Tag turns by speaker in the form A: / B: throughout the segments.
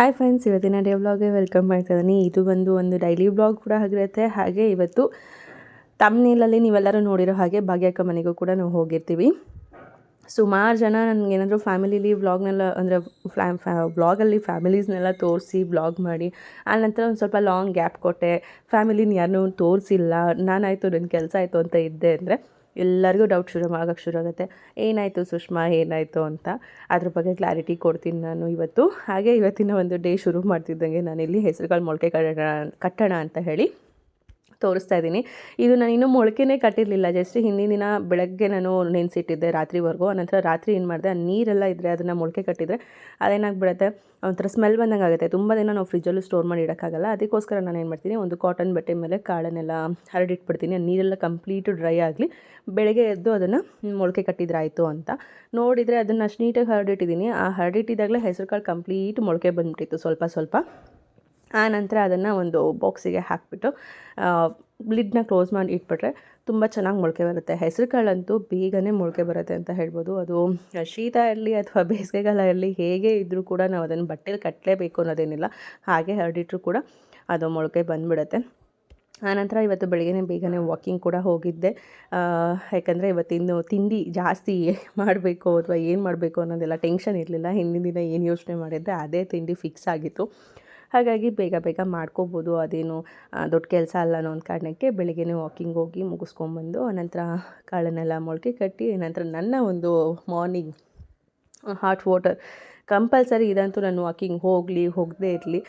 A: Hi friends ಇವತ್ತಿನ day ಬ್ಲಾಗ್ಗೆ welcome ಮಾಡ್ತಾ ಇದ್ದೀನಿ. ಇದು ಬಂದು ಒಂದು ಡೈಲಿ ಬ್ಲಾಗ್ ಕೂಡ ಆಗಿರುತ್ತೆ. ಹಾಗೆ ಇವತ್ತು ತಮ್ಮನೇಲಲ್ಲಿ ನೀವೆಲ್ಲರೂ ನೋಡಿರೋ ಹಾಗೆ ಭಾಗ್ಯಕ್ಕ ಮನೆಗೂ ಕೂಡ ನಾವು ಹೋಗಿರ್ತೀವಿ. ಸುಮಾರು ಜನ ನನಗೆ ಏನಾದರೂ ಫ್ಯಾಮಿಲಿಲಿ ವ್ಲಾಗ್ನೆಲ್ಲ ಅಂದರೆ ಫ್ಲಾ ಫ್ಯಾ ಬ್ಲಾಗಲ್ಲಿ ಫ್ಯಾಮಿಲೀಸ್ನೆಲ್ಲ ತೋರಿಸಿ ಬ್ಲಾಗ್ ಮಾಡಿ ಆನಂತರ ಒಂದು ಸ್ವಲ್ಪ ಲಾಂಗ್ ಗ್ಯಾಪ್ ಕೊಟ್ಟೆ. ಫ್ಯಾಮಿಲಿನ ಯಾರನ್ನೂ ತೋರಿಸಿಲ್ಲ. ನಾನಾಯಿತು ನನ್ನ ಕೆಲಸ ಆಯಿತು ಅಂತ ಇದ್ದೆ ಅಂದರೆ ಎಲ್ಲರಿಗೂ ಡೌಟ್ ಶುರು ಆಗೋಕ್ಕೆ ಶುರು ಆಗುತ್ತೆ. ಏನಾಯಿತು ಸುಷ್ಮಾ? ಏನಾಯಿತು ಅಂತ. ಅದ್ರ ಬಗ್ಗೆ ಕ್ಲಾರಿಟಿ ಕೊಡ್ತೀನಿ ನಾನು ಇವತ್ತು. ಹಾಗೆ ಇವತ್ತಿನ ಒಂದು ಡೇ ಶುರು ಮಾಡ್ತಿದ್ದಂಗೆ ನಾನಿಲ್ಲಿ ಹೆಸರುಗಳು ಮೊಳಕೆ ಕಟ್ಟೋಣ ಕಟ್ಟೋಣ ಅಂತ ಹೇಳಿ ತೋರಿಸ್ತಾ ಇದ್ದೀನಿ. ಇದು ನಾನು ಇನ್ನೂ ಮೊಳಕೆನೇ ಕಟ್ಟಿರಲಿಲ್ಲ. ಜಸ್ಟ್ ಹಿಂದಿನ ದಿನ ಬೆಳಗ್ಗೆ ನಾನು ನೆನೆಸಿಟ್ಟಿದ್ದೆ ರಾತ್ರಿವರೆಗೂ. ಆನಂತರ ರಾತ್ರಿ ಏನು ಮಾಡಿದೆ? ಆ ನೀರೆಲ್ಲ ಇದ್ದರೆ ಅದನ್ನು ಮೊಳಕೆ ಕಟ್ಟಿದರೆ ಅದೇನಾಗ್ಬಿಡುತ್ತೆ? ಒಂಥರ ಸ್ಮೆಲ್ ಬಂದಂಗೆ ಆಗುತ್ತೆ ತುಂಬ ದಿನ ನಾವು ಫ್ರಿಜ್ಜಲ್ಲೂ ಸ್ಟೋರ್ ಮಾಡಿ ಇಡೋಕ್ಕಾಗಲ್ಲ. ಅದಕ್ಕೋಸ್ಕರ ನಾನು ಏನು ಮಾಡ್ತೀನಿ? ಒಂದು ಕಾಟನ್ ಬಟ್ಟೆ ಮೇಲೆ ಕಾಳನ್ನೆಲ್ಲ ಹರಡಿಟ್ಬಿಡ್ತೀನಿ. ಆ ನೀರೆಲ್ಲ ಕಂಪ್ಲೀಟು ಡ್ರೈ ಆಗಲಿ ಬೆಳಗ್ಗೆ ಎದ್ದು ಅದನ್ನು ಮೊಳಕೆ ಕಟ್ಟಿದ್ರಾಯಿತು ಅಂತ. ನೋಡಿದರೆ ಅದನ್ನು ಅಷ್ಟು ನೀಟಾಗಿ ಹರಡಿಟ್ಟಿದ್ದೀನಿ. ಆ ಹರಡಿಟ್ಟಿದ್ದಾಗಲೇ ಹೆಸರು ಕಾಳು ಕಂಪ್ಲೀಟ್ ಮೊಳಕೆ ಬಂದುಬಿಟ್ಟಿತ್ತು. ಸ್ವಲ್ಪ ಸ್ವಲ್ಪ. ಆ ನಂತರ ಅದನ್ನು ಒಂದು ಬಾಕ್ಸಿಗೆ ಹಾಕಿಬಿಟ್ಟು ಲಿಡ್ನ ಕ್ಲೋಸ್ ಮಾಡಿ ಇಟ್ಬಿಟ್ರೆ ತುಂಬ ಚೆನ್ನಾಗಿ ಮೊಳಕೆ ಬರುತ್ತೆ. ಹೆಸರು ಕಾಳಂತೂ ಬೇಗನೆ ಮೊಳಕೆ ಬರುತ್ತೆ ಅಂತ ಹೇಳ್ಬೋದು. ಅದು ಶೀತ ಇರಲಿ ಅಥವಾ ಬೇಸಿಗೆಗಾಲ ಇರಲಿ ಹೇಗೆ ಇದ್ದರೂ ಕೂಡ ನಾವು ಅದನ್ನು ಬಟ್ಟೆಲಿ ಕಟ್ಟಲೇಬೇಕು ಅನ್ನೋದೇನಿಲ್ಲ. ಹಾಗೆ ಹರಡಿಟ್ರೂ ಕೂಡ ಅದು ಮೊಳಕೆ ಬಂದುಬಿಡುತ್ತೆ. ಆನಂತರ ಇವತ್ತು ಬೆಳಗ್ಗೆ ಬೇಗನೆ ವಾಕಿಂಗ್ ಕೂಡ ಹೋಗಿದ್ದೆ. ಯಾಕಂದರೆ ಇವತ್ತಿನ್ನು ತಿಂಡಿ ಜಾಸ್ತಿ ಮಾಡಬೇಕು ಅಥವಾ ಏನು ಮಾಡಬೇಕು ಅನ್ನೋದೆಲ್ಲ ಟೆನ್ಷನ್ ಇರಲಿಲ್ಲ. ಹಿಂದಿನ ದಿನ ಏನು ಯೋಚನೆ ಮಾಡಿದ್ದೆ, ಅದೇ ತಿಂಡಿ ಫಿಕ್ಸ್ ಆಗಿತ್ತು. ಹಾಗಾಗಿ ಬೇಗ ಬೇಗ ಮಾಡ್ಕೋಬೋದು ಅದೇನು ದೊಡ್ಡ ಕೆಲಸ ಅಲ್ಲ ಅನ್ನೋ ಒಂದು ಕಾರಣಕ್ಕೆ ಬೆಳಿಗ್ಗೆನೇ ವಾಕಿಂಗ್ ಹೋಗಿ ಮುಗಿಸ್ಕೊಂಬಂದು ಆನಂತರ ಕಾಳನ್ನೆಲ್ಲ ಮೊಳಕೆ ಕಟ್ಟಿ, ನಂತರ ನನ್ನ ಒಂದು ಮಾರ್ನಿಂಗ್ ಹಾಟ್ ವಾಟರ್ ಕಂಪಲ್ಸರಿ ಇದಂತೂ ನಾನು ವಾಕಿಂಗ್ ಹೋಗಲಿ, ಹೋಗದೇ ಇರಲಿ.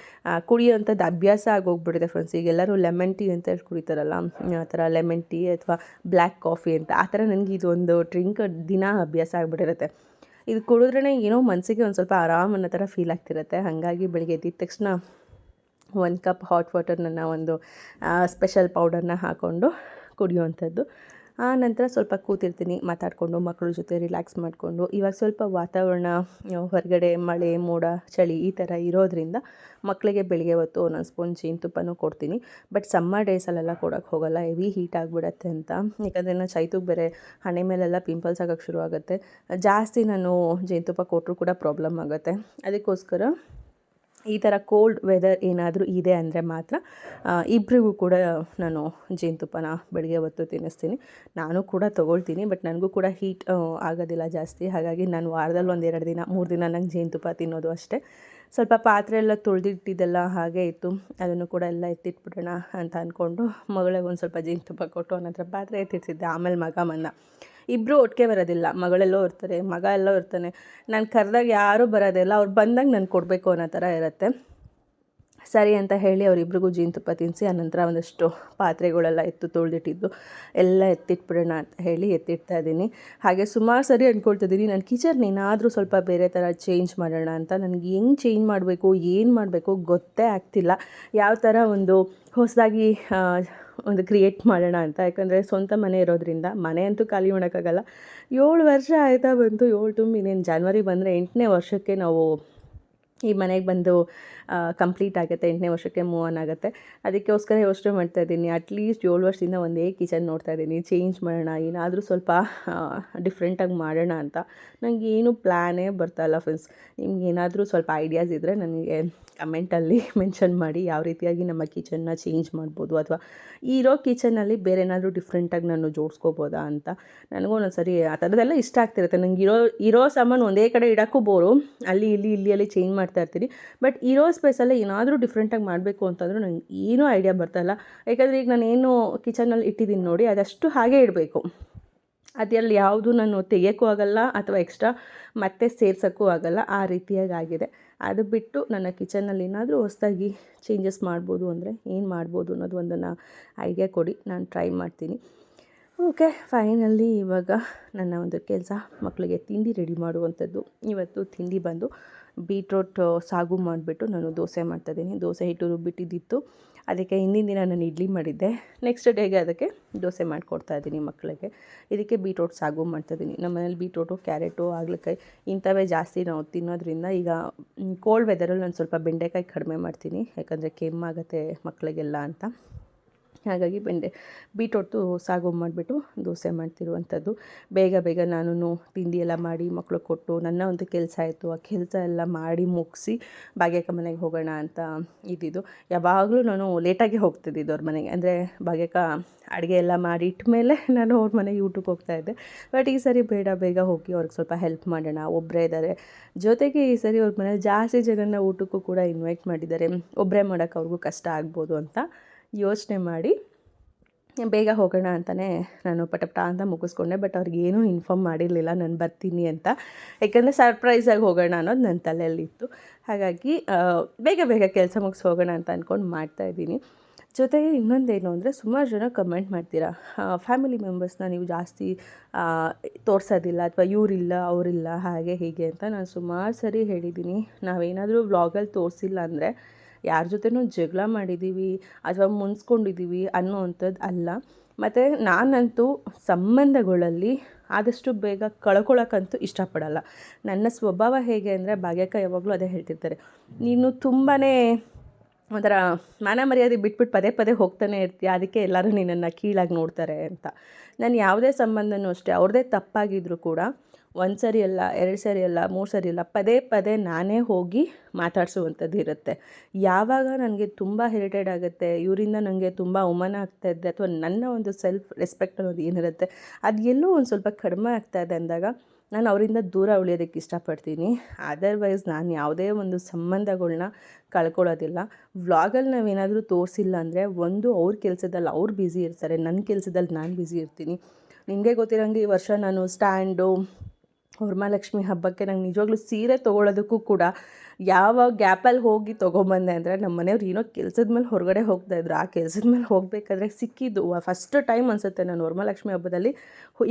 A: ಕುಡಿಯೋಂಥದ್ದು ಅಭ್ಯಾಸ ಆಗೋಗ್ಬಿಟ್ಟಿದೆ ಫ್ರೆಂಡ್ಸ್ ಈಗ ಎಲ್ಲರೂ ಲೆಮನ್ ಟೀ ಅಂತ ಹೇಳಿ ಕುಡಿತಾರಲ್ಲ, ಆ ಥರ ಲೆಮನ್ ಟೀ ಅಥವಾ ಬ್ಲ್ಯಾಕ್ ಕಾಫಿ ಅಂತ, ಆ ಥರ ನನಗೆ ಇದೊಂದು ಡ್ರಿಂಕ್ ದಿನ ಅಭ್ಯಾಸ ಆಗಿಬಿಟ್ಟಿರುತ್ತೆ. ಇದು ಕುಡಿದ್ರೇ ಏನೋ ಮನಸ್ಸಿಗೆ ಒಂದು ಸ್ವಲ್ಪ ಆರಾಮ್ ಅನ್ನೋ ಥರ ಫೀಲ್ ಆಗ್ತಿರುತ್ತೆ. ಹಾಗಾಗಿ ಬೆಳಿಗ್ಗೆ ಎದ್ದಿದ ತಕ್ಷಣ ಒಂದು ಕಪ್ ಹಾಟ್ ವಾಟರ್ನ ಒಂದು ಸ್ಪೆಷಲ್ ಪೌಡರ್ನ ಹಾಕ್ಕೊಂಡು ಕುಡಿಯುವಂಥದ್ದು. ಆ ನಂತರ ಸ್ವಲ್ಪ ಕೂತಿರ್ತೀನಿ, ಮಾತಾಡಿಕೊಂಡು ಮಕ್ಕಳ ಜೊತೆ ರಿಲ್ಯಾಕ್ಸ್ ಮಾಡಿಕೊಂಡು. ಇವಾಗ ಸ್ವಲ್ಪ ವಾತಾವರಣ ಹೊರಗಡೆ ಮಳೆ, ಮೋಡ, ಚಳಿ ಈ ಥರ ಇರೋದ್ರಿಂದ ಮಕ್ಕಳಿಗೆ ಬೆಳಿಗ್ಗೆ ಹೊತ್ತು ಒಂದೊಂದು ಸ್ಪೂನ್ ಜೇನುತುಪ್ಪನೂ ಕೊಡ್ತೀನಿ. ಬಟ್ ಸಮ್ಮರ್ ಡೇಸಲ್ಲೆಲ್ಲ ಕೊಡೋಕ್ಕೆ ಹೋಗಲ್ಲ ಹೆವಿ ಹೀಟ್ ಆಗಿಬಿಡತ್ತೆ ಅಂತ. ಯಾಕಂದರೆ ನಾನು ಚೈತುಗೆ ಬೇರೆ ಹಣೆ ಮೇಲೆಲ್ಲ ಪಿಂಪಲ್ಸ್ ಆಗೋಕ್ಕೆ ಶುರು ಆಗುತ್ತೆ ಜಾಸ್ತಿ ನಾನು ಜೇನುತುಪ್ಪ ಕೊಟ್ಟರು ಕೂಡ ಪ್ರಾಬ್ಲಮ್ ಆಗುತ್ತೆ. ಅದಕ್ಕೋಸ್ಕರ ಈ ಥರ ಕೋಲ್ಡ್ ವೆದರ್ ಏನಾದರೂ ಇದೆ ಅಂದರೆ ಮಾತ್ರ ಇಬ್ಬರಿಗೂ ಕೂಡ ನಾನು ಜೇನುತುಪ್ಪನ ಬೆಳಗ್ಗೆ ಹೊತ್ತು ತಿನ್ನಿಸ್ತೀನಿ. ನಾನು ಕೂಡ ತೊಗೊಳ್ತೀನಿ, ಬಟ್ ನನಗೂ ಕೂಡ ಹೀಟ್ ಆಗೋದಿಲ್ಲ ಜಾಸ್ತಿ. ಹಾಗಾಗಿ ನಾನು ವಾರದಲ್ಲಿ ಒಂದು ಎರಡು ದಿನ, ಮೂರು ದಿನ ನಂಗೆ ಜೇನುತುಪ್ಪ ತಿನ್ನೋದು ಅಷ್ಟೇ. ಸ್ವಲ್ಪ ಪಾತ್ರೆ ಎಲ್ಲ ತೊಳೆದಿಟ್ಟಿದ್ದೆಲ್ಲ ಹಾಗೆ ಇತ್ತು. ಅದನ್ನು ಕೂಡ ಎಲ್ಲ ಎತ್ತಿಟ್ಬಿಡೋಣ ಅಂತ ಅಂದ್ಕೊಂಡು ಮಗಳಿಗೆ ಒಂದು ಸ್ವಲ್ಪ ಜೇನುತುಪ್ಪ ಕೊಟ್ಟು ಅವನ ಪಾತ್ರೆ ಎತ್ತಿಡ್ತಿದ್ದೆ ಆಮೇಲೆ ಮಗ ಮನ್ನ ಇಬ್ಬರು ಒಟ್ಟಿಗೆ ಬರೋದಿಲ್ಲ. ಮಗಳೆಲ್ಲೋ ಇರ್ತಾರೆ, ಮಗ ಎಲ್ಲೋ ಇರ್ತಾನೆ. ನಾನು ಕರೆದಾಗ ಯಾರೂ ಬರೋದಿಲ್ಲ. ಅವ್ರು ಬಂದಾಗ ನಾನು ಕೊಡಬೇಕು ಅನ್ನೋ ಥರ ಇರುತ್ತೆ. ಸರಿ ಅಂತ ಹೇಳಿ ಅವರಿಬ್ರಿಗೂ ಜೇನುತುಪ್ಪ ತಿನ್ನಿಸಿ ಆನಂತರ ಒಂದಷ್ಟು ಪಾತ್ರೆಗಳೆಲ್ಲ ಎತ್ತು ತೊಳೆದಿಟ್ಟಿದ್ದು, ಎಲ್ಲ ಎತ್ತಿಟ್ಬಿಡೋಣ ಅಂತ ಹೇಳಿ ಎತ್ತಿಡ್ತಾ ಇದ್ದೀನಿ. ಹಾಗೆ ಸುಮಾರು ಸರಿ ಅಂದ್ಕೊಳ್ತಿದ್ದೀನಿ ನನ್ನ ಕಿಚನ್ ಏನಾದರೂ ಸ್ವಲ್ಪ ಬೇರೆ ಥರ ಚೇಂಜ್ ಮಾಡೋಣ ಅಂತ. ನನಗೆ ಹೆಂಗೆ ಚೇಂಜ್ ಮಾಡಬೇಕು, ಏನು ಮಾಡಬೇಕು ಗೊತ್ತೇ ಆಗ್ತಿಲ್ಲ. ಯಾವ ಥರ ಒಂದು ಹೊಸದಾಗಿ ಒಂದು ಕ್ರಿಯೇಟ್ ಮಾಡೋಣ ಅಂತ. ಯಾಕಂದರೆ ಸ್ವಂತ ಮನೆ ಇರೋದ್ರಿಂದ ಮನೆ ಅಂತೂ ಖಾಲಿ ಮಾಡೋಕ್ಕಾಗಲ್ಲ. ಏಳು ವರ್ಷ ಆಯ್ತಾ ಬಂತು. ಏಳು ತುಂಬ ಇನ್ನೇನು ಜಾನ್ವರಿ ಬಂದರೆ ಎಂಟನೇ ವರ್ಷಕ್ಕೆ ನಾವು ಈ ಮನೆಗೆ ಬಂದು ಕಂಪ್ಲೀಟ್ ಆಗುತ್ತೆ. ಎಂಟನೇ ವರ್ಷಕ್ಕೆ ಮೂವ್ ಆನ್ ಆಗುತ್ತೆ. ಅದಕ್ಕೋಸ್ಕರ ಯೋಚನೆ ಮಾಡ್ತಾ ಇದ್ದೀನಿ. ಅಟ್ಲೀಸ್ಟ್ ಏಳು ವರ್ಷದಿಂದ ಒಂದೇ ಕಿಚನ್ ನೋಡ್ತಾ ಇದ್ದೀನಿ. ಚೇಂಜ್ ಮಾಡೋಣ, ಏನಾದರೂ ಸ್ವಲ್ಪ ಡಿಫ್ರೆಂಟಾಗಿ ಮಾಡೋಣ ಅಂತ. ನನಗೆ ಏನು ಪ್ಲ್ಯಾನೇ ಬರ್ತಾಯಿಲ್ಲ ಫ್ರೆಂಡ್ಸ್ ನಿಮ್ಗೆ ಏನಾದರೂ ಸ್ವಲ್ಪ ಐಡಿಯಾಸ್ ಇದ್ದರೆ ನನಗೆ ಕಮೆಂಟಲ್ಲಿ ಮೆನ್ಷನ್ ಮಾಡಿ. ಯಾವ ರೀತಿಯಾಗಿ ನಮ್ಮ ಕಿಚನ್ನ ಚೇಂಜ್ ಮಾಡ್ಬೋದು ಅಥವಾ ಇರೋ ಕಿಚನಲ್ಲಿ ಬೇರೆ ಏನಾದರೂ ಡಿಫ್ರೆಂಟಾಗಿ ನಾನು ಜೋಡಿಸ್ಕೋಬೋದಾ ಅಂತ ನನಗೂ ಒಂದೊಂದು ಸರಿ ಆ ಥರದ್ದೆಲ್ಲ ಇಷ್ಟ ಆಗ್ತಿರುತ್ತೆ. ನಂಗೆ ಇರೋ ಇರೋ ಸಾಮಾನು ಒಂದೇ ಕಡೆ ಇಡೋಕ್ಕೂ ಬೋರು. ಅಲ್ಲಿ, ಇಲ್ಲಿ ಇಲ್ಲಿ, ಅಲ್ಲಿ ಚೇಂಜ್ ಮಾಡ್ತಾ ಇರ್ತೀನಿ. ಬಟ್ ಇರೋ ಸ್ಪೇಸಲ್ಲೇ ಏನಾದರೂ ಡಿಫ್ರೆಂಟಾಗಿ ಮಾಡಬೇಕು ಅಂತಂದ್ರೆ ನಂಗೆ ಏನೂ ಐಡಿಯಾ ಬರ್ತಾಯಿಲ್ಲ ಯಾಕಂದರೆ ಈಗ ನಾನು ಏನು ಕಿಚನಲ್ಲಿ ಇಟ್ಟಿದ್ದೀನಿ ನೋಡಿ, ಅದಷ್ಟು ಹಾಗೆ ಇಡಬೇಕು. ಅದರಲ್ಲಿ ಯಾವುದು ನಾನು ತೆಗಿಯೋಕ್ಕೂ ಆಗಲ್ಲ ಅಥವಾ ಎಕ್ಸ್ಟ್ರಾ ಮತ್ತೆ ಸೇರ್ಸೋಕ್ಕೂ ಆಗಲ್ಲ, ಆ ರೀತಿಯಾಗಿ ಆಗಿದೆ. ಅದು ಬಿಟ್ಟು ನನ್ನ ಕಿಚನಲ್ಲಿ ಏನಾದರೂ ಹೊಸದಾಗಿ ಚೇಂಜಸ್ ಮಾಡ್ಬೋದು ಅಂದರೆ ಏನು ಮಾಡ್ಬೋದು ಅನ್ನೋದು ಒಂದನ್ನು ಐಡಿಯಾ ಕೊಡಿ, ನಾನು ಟ್ರೈ ಮಾಡ್ತೀನಿ. ಓಕೆ ಫೈನಲ್ಲಿ ಇವಾಗ ನನ್ನ ಒಂದು ಕೆಲಸ ಮಕ್ಕಳಿಗೆ ತಿಂಡಿ ರೆಡಿ ಮಾಡುವಂಥದ್ದು. ಇವತ್ತು ತಿಂಡಿ ಬಂದು ಬೀಟ್ರೋಟ್ ಸಾಗು ಮಾಡಿಬಿಟ್ಟು ನಾನು ದೋಸೆ ಮಾಡ್ತಾಯಿದ್ದೀನಿ ದೋಸೆ ಹಿಟ್ಟು ರುಬ್ಬಿಟ್ಟಿದ್ದಿತ್ತು. ಅದಕ್ಕೆ ಹಿಂದಿನ ದಿನ ನಾನು ಇಡ್ಲಿ ಮಾಡಿದ್ದೆ. ನೆಕ್ಸ್ಟ್ ಡೇಗೆ ಅದಕ್ಕೆ ದೋಸೆ ಮಾಡಿಕೊಡ್ತಾ ಇದ್ದೀನಿ ಮಕ್ಕಳಿಗೆ. ಇದಕ್ಕೆ ಬೀಟ್ರೋಟ್ ಸಾಗು ಮಾಡ್ತಾ ಇದ್ದೀನಿ. ನಮ್ಮ ಮನೇಲಿ ಬೀಟ್ರೋಟು ಕ್ಯಾರೆಟು ಆಗ್ಲಕಾಯಿ ಇಂಥವೇ ಜಾಸ್ತಿ ನಾವು ತಿನ್ನೋದ್ರಿಂದ ಈಗ ಕೋಲ್ಡ್ ವೆದರಲ್ಲಿ ನಾನು ಸ್ವಲ್ಪ ಬೆಂಡೆಕಾಯಿ ಕಡಿಮೆ ಮಾಡ್ತೀನಿ. ಯಾಕಂದರೆ ಕೆಮ್ಮಾಗುತ್ತೆ ಮಕ್ಕಳಿಗೆಲ್ಲ ಅಂತ. ಹಾಗಾಗಿ ಬೆಂಡೆ ಬೀಟ್ರೂಟು ಸಾಗು ಮಾಡಿಬಿಟ್ಟು ದೋಸೆ ಮಾಡ್ತಿರುವಂಥದ್ದು. ಬೇಗ ಬೇಗ ನಾನು ತಿಂಡಿ ಎಲ್ಲ ಮಾಡಿ ಮಕ್ಕಳು ಕೊಟ್ಟು ನನ್ನ ಒಂದು ಕೆಲಸ ಆಯಿತು. ಆ ಕೆಲಸ ಎಲ್ಲ ಮಾಡಿ ಮುಗಿಸಿ ಭಾಗ್ಯಕ್ಕ ಮನೆಗೆ ಹೋಗೋಣ ಅಂತ ಇದ್ದಿದ್ದು. ಯಾವಾಗಲೂ ನಾನು ಲೇಟಾಗಿ ಹೋಗ್ತಿದ್ದಿದ್ದು ಅವ್ರ ಮನೆಗೆ. ಅಂದರೆ ಭಾಗ್ಯಕ್ಕ ಅಡುಗೆ ಎಲ್ಲ ಮಾಡಿ ಇಟ್ಟ ಮೇಲೆ ನಾನು ಅವ್ರ ಮನೆಗೆ ಊಟಕ್ಕೆ ಹೋಗ್ತಾ ಇದ್ದೆ. ಬಟ್ ಈ ಸರಿ ಬೇಡ, ಬೇಗ ಹೋಗಿ ಅವ್ರಿಗೆ ಸ್ವಲ್ಪ ಹೆಲ್ಪ್ ಮಾಡೋಣ. ಒಬ್ಬರೇ ಇದ್ದಾರೆ ಜೊತೆಗೆ ಈ ಸರಿ ಅವ್ರ ಮನೇಲಿ ಜಾಸ್ತಿ ಜನನ ಊಟಕ್ಕೂ ಕೂಡ ಇನ್ವೈಟ್ ಮಾಡಿದ್ದಾರೆ. ಒಬ್ಬರೇ ಮಾಡೋಕ್ಕೆ ಅವ್ರಿಗೂ ಕಷ್ಟ ಆಗ್ಬೋದು ಅಂತ ಯೋಚನೆ ಮಾಡಿ, ಬೇಗ ಹೋಗೋಣ ಅಂತಲೇ ನಾನು ಪಟಪಟ ಅಂತ ಮುಗಿಸ್ಕೊಂಡೆ, ಬಟ್ ಅವ್ರಿಗೇನೂ ಇನ್ಫಾರ್ಮ್ ಮಾಡಿರಲಿಲ್ಲ, ನಾನು ಬರ್ತೀನಿ ಅಂತ. ಯಾಕಂದರೆ ಸರ್ಪ್ರೈಸಾಗಿ ಹೋಗೋಣ ಅನ್ನೋದು ನನ್ನ ತಲೆಯಲ್ಲಿತ್ತು. ಹಾಗಾಗಿ ಬೇಗ ಬೇಗ ಕೆಲಸ ಮುಗಿಸಿ ಹೋಗೋಣ ಅಂತ ಅಂದ್ಕೊಂಡು ಮಾಡ್ತಾಯಿದ್ದೀನಿ ಜೊತೆಗೆ ಇನ್ನೊಂದೇನು ಅಂದರೆ, ಸುಮಾರು ಜನ ಕಮೆಂಟ್ ಮಾಡ್ತೀರಾ ಫ್ಯಾಮಿಲಿ ಮೆಂಬರ್ಸ್ನ ನೀವು ಜಾಸ್ತಿ ತೋರಿಸೋದಿಲ್ಲ ಅಥವಾ ಇವರಿಲ್ಲ, ಅವರಿಲ್ಲ, ಹಾಗೆ ಹೀಗೆ ಅಂತ ನಾನು ಸುಮಾರು ಸರಿ ಹೇಳಿದ್ದೀನಿ. ನಾವೇನಾದರೂ ವ್ಲಾಗಲ್ಲಿ ತೋರಿಸಿಲ್ಲ ಅಂದರೆ ಯಾರ ಜೊತೆನೂ ಜಗಳ ಮಾಡಿದ್ದೀವಿ ಅಥವಾ ಮುನ್ಸ್ಕೊಂಡಿದ್ದೀವಿ ಅನ್ನೋವಂಥದ್ದು ಅಲ್ಲ. ಮತ್ತು ನಾನಂತೂ ಸಂಬಂಧಗಳಲ್ಲಿ ಆದಷ್ಟು ಬೇಗ ಕಳ್ಕೊಳ್ಳೋಕ್ಕಂತೂ ಇಷ್ಟಪಡಲ್ಲ. ನನ್ನ ಸ್ವಭಾವ ಹೇಗೆ ಅಂದರೆ ಭಾಗ್ಯಕ್ಕ ಯಾವಾಗಲೂ ಅದೇ ಹೇಳ್ತಿರ್ತಾರೆ. ನೀನು ತುಂಬಾ ಒಂಥರ ಮಾನ ಮರ್ಯಾದೆ ಬಿಟ್ಬಿಟ್ಟು ಪದೇ ಪದೇ ಹೋಗ್ತಾನೆ ಇರ್ತೀಯ, ಅದಕ್ಕೆ ಎಲ್ಲರೂ ನಿನ್ನನ್ನು ಕೀಳಾಗಿ ನೋಡ್ತಾರೆ ಅಂತ. ನಾನು ಯಾವುದೇ ಸಂಬಂಧನೂ ಅಷ್ಟೇ ಅವ್ರದ್ದೇ ತಪ್ಪಾಗಿದ್ದರೂ ಕೂಡ ಒಂದು ಸರಿ ಅಲ್ಲ, ಎರಡು ಸರಿ ಅಲ್ಲ, ಮೂರು ಸರಿ ಅಲ್ಲ, ಪದೇ ಪದೇ ನಾನೇ ಹೋಗಿ ಮಾತಾಡಿಸುವಂಥದ್ದು ಇರುತ್ತೆ. ಯಾವಾಗ ನನಗೆ ತುಂಬ ಇರಿಟೇಟ್ ಆಗುತ್ತೆ, ಇವರಿಂದ ನನಗೆ ತುಂಬ ಅವಮಾನ ಆಗ್ತಾ ಇದೆ ಅಥವಾ ನನ್ನ ಒಂದು ಸೆಲ್ಫ್ ರೆಸ್ಪೆಕ್ಟ್ ಅನ್ನೋದು ಏನಿರುತ್ತೆ, ಅದು ಎಲ್ಲೋ ಒಂದು ಸ್ವಲ್ಪ ಕಡಿಮೆ ಆಗ್ತಾ ಇದೆ ಅಂದಾಗ ನಾನು ಅವರಿಂದ ದೂರ ಉಳಿಯೋದಕ್ಕೆ ಇಷ್ಟಪಡ್ತೀನಿ. ಅದರ್ವೈಸ್ ನಾನು ಯಾವುದೇ ಒಂದು ಸಂಬಂಧಗಳನ್ನ ಕಳ್ಕೊಳ್ಳೋದಿಲ್ಲ. ವ್ಲಾಗಲ್ಲಿ ನಾವೇನಾದರೂ ತೋರಿಸಿಲ್ಲ ಅಂದರೆ ಒಂದು ಅವ್ರ ಕೆಲಸದಲ್ಲಿ ಅವ್ರು ಬ್ಯುಸಿ ಇರ್ತಾರೆ ನನ್ನ ಕೆಲಸದಲ್ಲಿ ನಾನು ಬ್ಯುಸಿ ಇರ್ತೀನಿ. ನಿಮಗೆ ಗೊತ್ತಿರೋಂಗೆ ಈ ವರ್ಷ ನಾನು ಸ್ಟ್ಯಾಂಡು ವರಮಹಾಲಕ್ಷ್ಮಿ ಹಬ್ಬಕ್ಕೆ ನಂಗೆ ನಿಜವಾಗ್ಲೂ ಸೀರೆ ತೊಗೊಳೋದಕ್ಕೂ ಕೂಡ ಯಾವ ಗ್ಯಾಪಲ್ಲಿ ಹೋಗಿ ತೊಗೊಂಬಂದೆ ಅಂದರೆ ನಮ್ಮ ಮನೆಯವ್ರು ಏನೋ ಕೆಲಸದ ಮೇಲೆ ಹೊರಗಡೆ ಹೋಗ್ತಾ ಹೋಗ್ತಾಯಿದ್ರು ಆ ಕೆಲಸದ ಮೇಲೆ ಹೋಗಬೇಕಾದ್ರೆ ಸಿಕ್ಕಿದ್ದು. ಫಸ್ಟ್ ಟೈಮ್ ಅನಿಸುತ್ತೆ ನಾನು ವರಮಹಾಲಕ್ಷ್ಮಿ ಹಬ್ಬದಲ್ಲಿ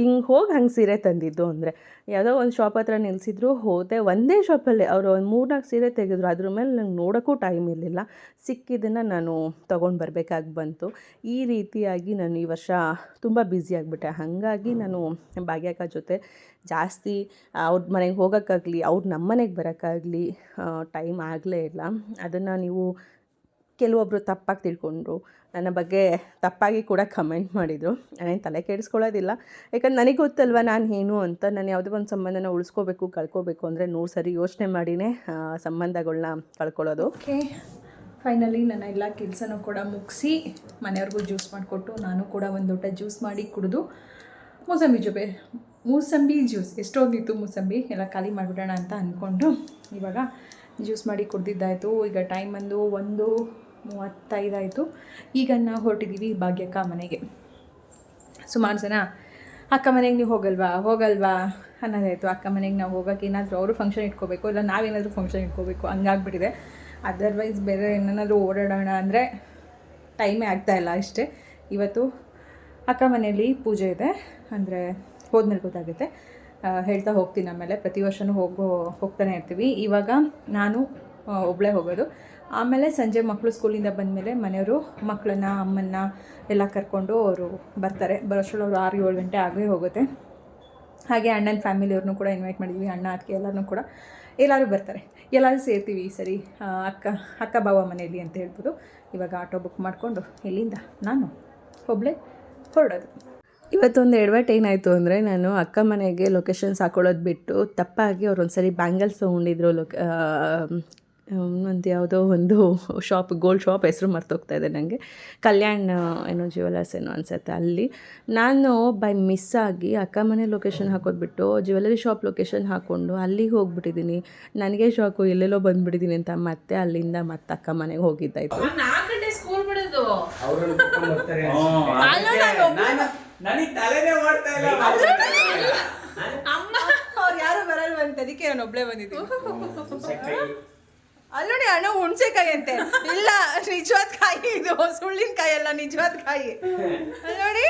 A: ಹಿಂಗೆ ಹೋಗಿ ಹಂಗೆ ಸೀರೆ ತಂದಿದ್ದು ಅಂದರೆ. ಯಾವುದೋ ಒಂದು ಶಾಪ್ ಹತ್ರ ನಿಲ್ಲಿಸಿದ್ರು ಹೋದೆ ಒಂದೇ ಶಾಪಲ್ಲಿ ಅವರು ಒಂದು ಮೂರ್ನಾಲ್ಕು ಸೀರೆ ತೆಗೆದ್ರು. ಅದ್ರ ಮೇಲೆ ನಂಗೆ ನೋಡೋಕ್ಕೂ ಟೈಮ್ ಇರಲಿಲ್ಲ. ಸಿಕ್ಕಿದ್ದನ್ನು ನಾನು ತೊಗೊಂಡು ಬರಬೇಕಾಗಿ ಬಂತು. ಈ ರೀತಿಯಾಗಿ ನಾನು ಈ ವರ್ಷ ತುಂಬ ಬ್ಯುಸಿ ಆಗಿಬಿಟ್ಟೆ. ಹಾಗಾಗಿ ನಾನು ಭಾಗ್ಯಕ್ಕ ಜೊತೆ ಜಾಸ್ತಿ ಅವ್ರ ಮನೆಗೆ ಹೋಗೋಕ್ಕಾಗಲಿ, ಅವ್ರು ನಮ್ಮ ಮನೆಗೆ ಬರೋಕ್ಕಾಗಲಿ ಟೈಮ್ ಆಗಲೇ ಇಲ್ಲ. ಅದನ್ನು ನೀವು ಕೆಲವೊಬ್ಬರು ತಪ್ಪಾಗಿ ತಿಳ್ಕೊಂಡ್ರು. ನನ್ನ ಬಗ್ಗೆ ತಪ್ಪಾಗಿ ಕೂಡ ಕಮೆಂಟ್ ಮಾಡಿದರು. ನಾನೇನು ತಲೆ ಕೆಡಿಸ್ಕೊಳ್ಳೋದಿಲ್ಲ. ಯಾಕಂದ್ರೆ ನನಗೆ ಗೊತ್ತಲ್ವ ನಾನು ಏನು ಅಂತ. ನಾನು ಯಾವುದೇ ಒಂದು ಸಂಬಂಧನ ಉಳಿಸ್ಕೋಬೇಕು, ಕಳ್ಕೋಬೇಕು ಅಂದರೆ ನೂರು ಸರಿ ಯೋಚನೆ ಮಾಡಿನೇ ಸಂಬಂಧಗಳನ್ನ ಸಂಬಂಧಗಳ್ನ ಕಳ್ಕೊಳ್ಳೋದು.
B: ಓಕೆ ಫೈನಲಿ ನನ್ನ ಎಲ್ಲ ಕೆಲಸನೂ ಕೂಡ ಮುಗಿಸಿ, ಮನೆಯವ್ರಿಗೂ ಜ್ಯೂಸ್ ಮಾಡಿಕೊಟ್ಟು, ನಾನು ಕೂಡ ಒಂದು ದೊಡ್ಡ ಜ್ಯೂಸ್ ಮಾಡಿ ಕುಡಿದು ಮೋಸಂಬಿ ಜೊತೆ ಮೂಸಂಬಿ ಜ್ಯೂಸ್, ಎಷ್ಟೊಂದಿತ್ತು ಮೂಸಂಬಿ? ಎಲ್ಲ ಖಾಲಿ ಮಾಡಿಬಿಡೋಣ ಅಂತ ಅಂದ್ಕೊಂಡು ಇವಾಗ ಜ್ಯೂಸ್ ಮಾಡಿ ಕುಡ್ದಿದ್ದಾಯಿತು. ಈಗ ಟೈಮ್ ಬಂದು ಒಂದು ಮೂವತ್ತೈದಾಯಿತು ಈಗ ನಾವು ಹೊರಟಿದ್ದೀವಿ ಭಾಗ್ಯಕ್ಕ ಮನೆಗೆ. ಸುಮಾರು ಜನ, ಅಕ್ಕ ಮನೆಗೆ ನೀವು ಹೋಗಲ್ವಾ? ಹೋಗಲ್ವಾ? ಅನ್ನೋದಾಯಿತು. ಅಕ್ಕ ಮನೆಗೆ ನಾವು ಹೋಗೋಕೆ ಏನಾದರೂ ಅವರು ಫಂಕ್ಷನ್ ಇಟ್ಕೋಬೇಕು, ಇಲ್ಲ ನಾವೇನಾದರೂ ಫಂಕ್ಷನ್ ಇಟ್ಕೋಬೇಕು. ಹಂಗಾಗ್ಬಿಟ್ಟಿದೆ. ಅದರ್ವೈಸ್ ಬೇರೆ ಏನಾದರೂ ಓಡಾಡೋಣ ಅಂದರೆ ಟೈಮೇ ಆಗ್ತಾಯಿಲ್ಲ ಅಷ್ಟೇ. ಇವತ್ತು ಅಕ್ಕ ಮನೆಯಲ್ಲಿ ಪೂಜೆ ಇದೆ. ಅಂದರೆ ಹೋದ್ಮೇಲೆ ಗೊತ್ತಾಗುತ್ತೆ ಹೇಳ್ತಾ ಹೋಗ್ತೀನಿ ಆಮೇಲೆ. ಪ್ರತಿ ವರ್ಷವೂ ಹೋಗೋ, ಹೋಗ್ತಾನೆ ಇರ್ತೀವಿ. ಇವಾಗ ನಾನು ಒಬ್ಬಳೇ ಹೋಗೋದು. ಆಮೇಲೆ ಸಂಜೆ ಮಕ್ಕಳು ಸ್ಕೂಲಿಂದ ಬಂದಮೇಲೆ ಮನೆಯವರು ಮಕ್ಕಳನ್ನ, ಅಮ್ಮನ್ನ ಎಲ್ಲ ಕರ್ಕೊಂಡು ಅವರು ಬರ್ತಾರೆ. ಬರೋಷ್ಟ್ರಲ್ಲಿ ಅವರು ಆರು, ಏಳು ಗಂಟೆ ಆಗೇ ಹೋಗುತ್ತೆ. ಹಾಗೆ ಅಣ್ಣನ ಫ್ಯಾಮಿಲಿಯವ್ರನ್ನೂ ಕೂಡ ಇನ್ವೈಟ್ ಮಾಡಿದ್ವಿ. ಅಣ್ಣ ಅದಕ್ಕೆ ಎಲ್ಲರೂ ಕೂಡ. ಎಲ್ಲರೂ ಬರ್ತಾರೆ. ಎಲ್ಲರೂ ಸೇರ್ತೀವಿ ಈ ಸರಿ ಅಕ್ಕ ಅಕ್ಕ ಬಾವ ಮನೆಯಲ್ಲಿ ಅಂತ ಹೇಳ್ಬೋದು. ಇವಾಗ ಆಟೋ ಬುಕ್ ಮಾಡಿಕೊಂಡು ಇಲ್ಲಿಂದ ನಾನು ಒಬ್ಬಳೇ ಹೊರಡೋದು.
A: ಇವತ್ತೊಂದು ಎಡವಟ್ ಏನಾಯಿತು ಅಂದರೆ ನಾನು ಅಕ್ಕ ಮನೆಗೆ ಲೊಕೇಶನ್ಸ್ ಹಾಕೊಳ್ಳೋದು ಬಿಟ್ಟು ತಪ್ಪಾಗಿ ಅವ್ರು ಒಂದು ಸರಿ ಬ್ಯಾಂಗಲ್ಸ್ ತೊಗೊಂಡಿದ್ರು ಲೊಕ ಒಂದು ಯಾವುದೋ ಒಂದು ಶಾಪ್ ಗೋಲ್ಡ್ ಶಾಪ್ ಹೆಸರು ಮರ್ತೋಗ್ತಾ ಇದೆ ನನಗೆ ಕಲ್ಯಾಣ್ ಏನೋ ಜ್ಯುವೆಲರ್ಸ್ ಏನೋ ಅನ್ಸುತ್ತೆ ಅಲ್ಲಿ. ನಾನು ಬೈ ಮಿಸ್ ಆಗಿ ಅಕ್ಕ ಮನೆ ಲೊಕೇಶನ್ ಹಾಕೋದ್ಬಿಟ್ಟು ಜ್ಯುವೆಲರಿ ಶಾಪ್ ಲೊಕೇಶನ್ ಹಾಕ್ಕೊಂಡು ಅಲ್ಲಿಗೆ ಹೋಗ್ಬಿಟ್ಟಿದ್ದೀನಿ ನನಗೆ ಶಾಕು ಎಲ್ಲೆಲ್ಲೋ ಬಂದ್ಬಿಟ್ಟಿದ್ದೀನಿ ಅಂತ ಮತ್ತೆ ಅಲ್ಲಿಂದ ಮತ್ತೆ ಅಕ್ಕ ಮನೆಗೆ ಹೋಗಿದ್ದಾಯಿತು.
C: ನನಗೆ ತಲೆನೇ ಮಾಡ್ತಾ ಇಲ್ಲ.
B: ಅಮ್ಮ ಅವ್ರು ಯಾರು ಬರಲ್ವಂತ ಅದಕ್ಕೆ ನಾನು ಒಬ್ಳೆ ಬಂದಿದ್ದೀನಿ. ಅಲ್ಲಿ ನೋಡಿ ಅಣ್ಣ ಹುಣ್ಸೆಕಾಯಿ ಅಂತೆ ಇಲ್ಲ ನಿಜವಾದ ಕಾಯಿ ಇದು. ಸುಳ್ಳಿನ ಕಾಯಿ ಅಲ್ಲ ನಿಜವಾದ ಕಾಯಿ. ಅಲ್ಲಿ ನೋಡಿ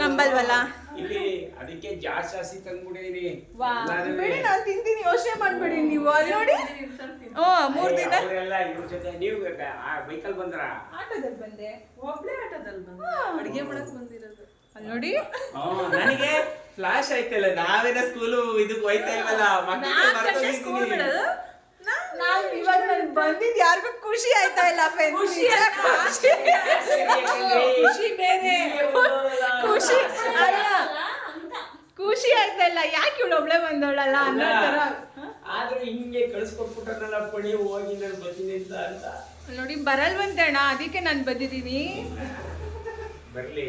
B: ನಂಬಲ್ವಲ್ಲ?
C: ಇಲ್ಲಿ ಅದಕ್ಕೆ ಜಾಸ್ತಿ ಜಾಸ್ತಿ ತಂದ್ಬಿಟ್ಟಿದೀನಿ.
B: ಬಿಡಿ ನಾನು ತಿಂತೀನಿ ಯೋಚನೆ ಮಾಡ್ಬೇಡಿ ನೀವು. ಅಲ್ಲಿ ನೋಡಿ. ಓ ಮೂರು ದಿನ.
C: ಅವರೆಲ್ಲ ಇವ್ರ ಜೊತೆ ನೀವು ಬೈಕಲ್ ಬಂದ್ರ?
B: ಆಟೋದಲ್ಲಿ ಬಂದೆ. ಒಬ್ಳೆ ಆಟೋದಲ್ಲಿ ಬಂದೆ. ಅಡುಗೆ ಮಾಡಕ್ ಬಂದಿರೋದು. ನೋಡಿ.
C: ನನಗೆ ಫ್ಲಾಶ್ ಆಯ್ತಲ್ಲ ನಾವೇನ ಸ್ಕೂಲು ಇದಕ್ಕೆ ಹೋಯ್ತಾ ಇಲ್ವಲ್ಲ ಮಕ್ಕಳಿಗೆ
B: ನಾನು ಇವಾಗ ನಾನು ಬಂದಿದ್ ಯಾರಿಗೂ ಖುಷಿ ಆಯ್ತಾ ಇಲ್ಲ ಖುಷಿ
C: ಖುಷಿ ಬೇರೆ.
B: ಖುಷಿ ಅಲ್ಲ. ಖುಷಿ ಆಯ್ತಾ ಇಲ್ಲ ಯಾಕೆ ಇವಳು ಒಬ್ಳೆ ಬಂದವಳಲ್ಲ ಅನ್ನೋ ತರ.
C: ಆದ್ರೂ ಹಿಂಗೆ ಕಳ್ಸ್ಕೊಟ್ಬಿಟ್ಟಲ್ಲ ಪಡಿ ಹೋಗಿ ನಾನು ಬರ್ತೀನಿ ಅಂತ ಅಂತ.
B: ನೋಡಿ ಬರಲ್ವಂತೆ ಅಣ್ಣ ಅದಕ್ಕೆ ನಾನು ಬಂದಿದ್ದೀನಿ.
C: ಬರ್ಲಿ.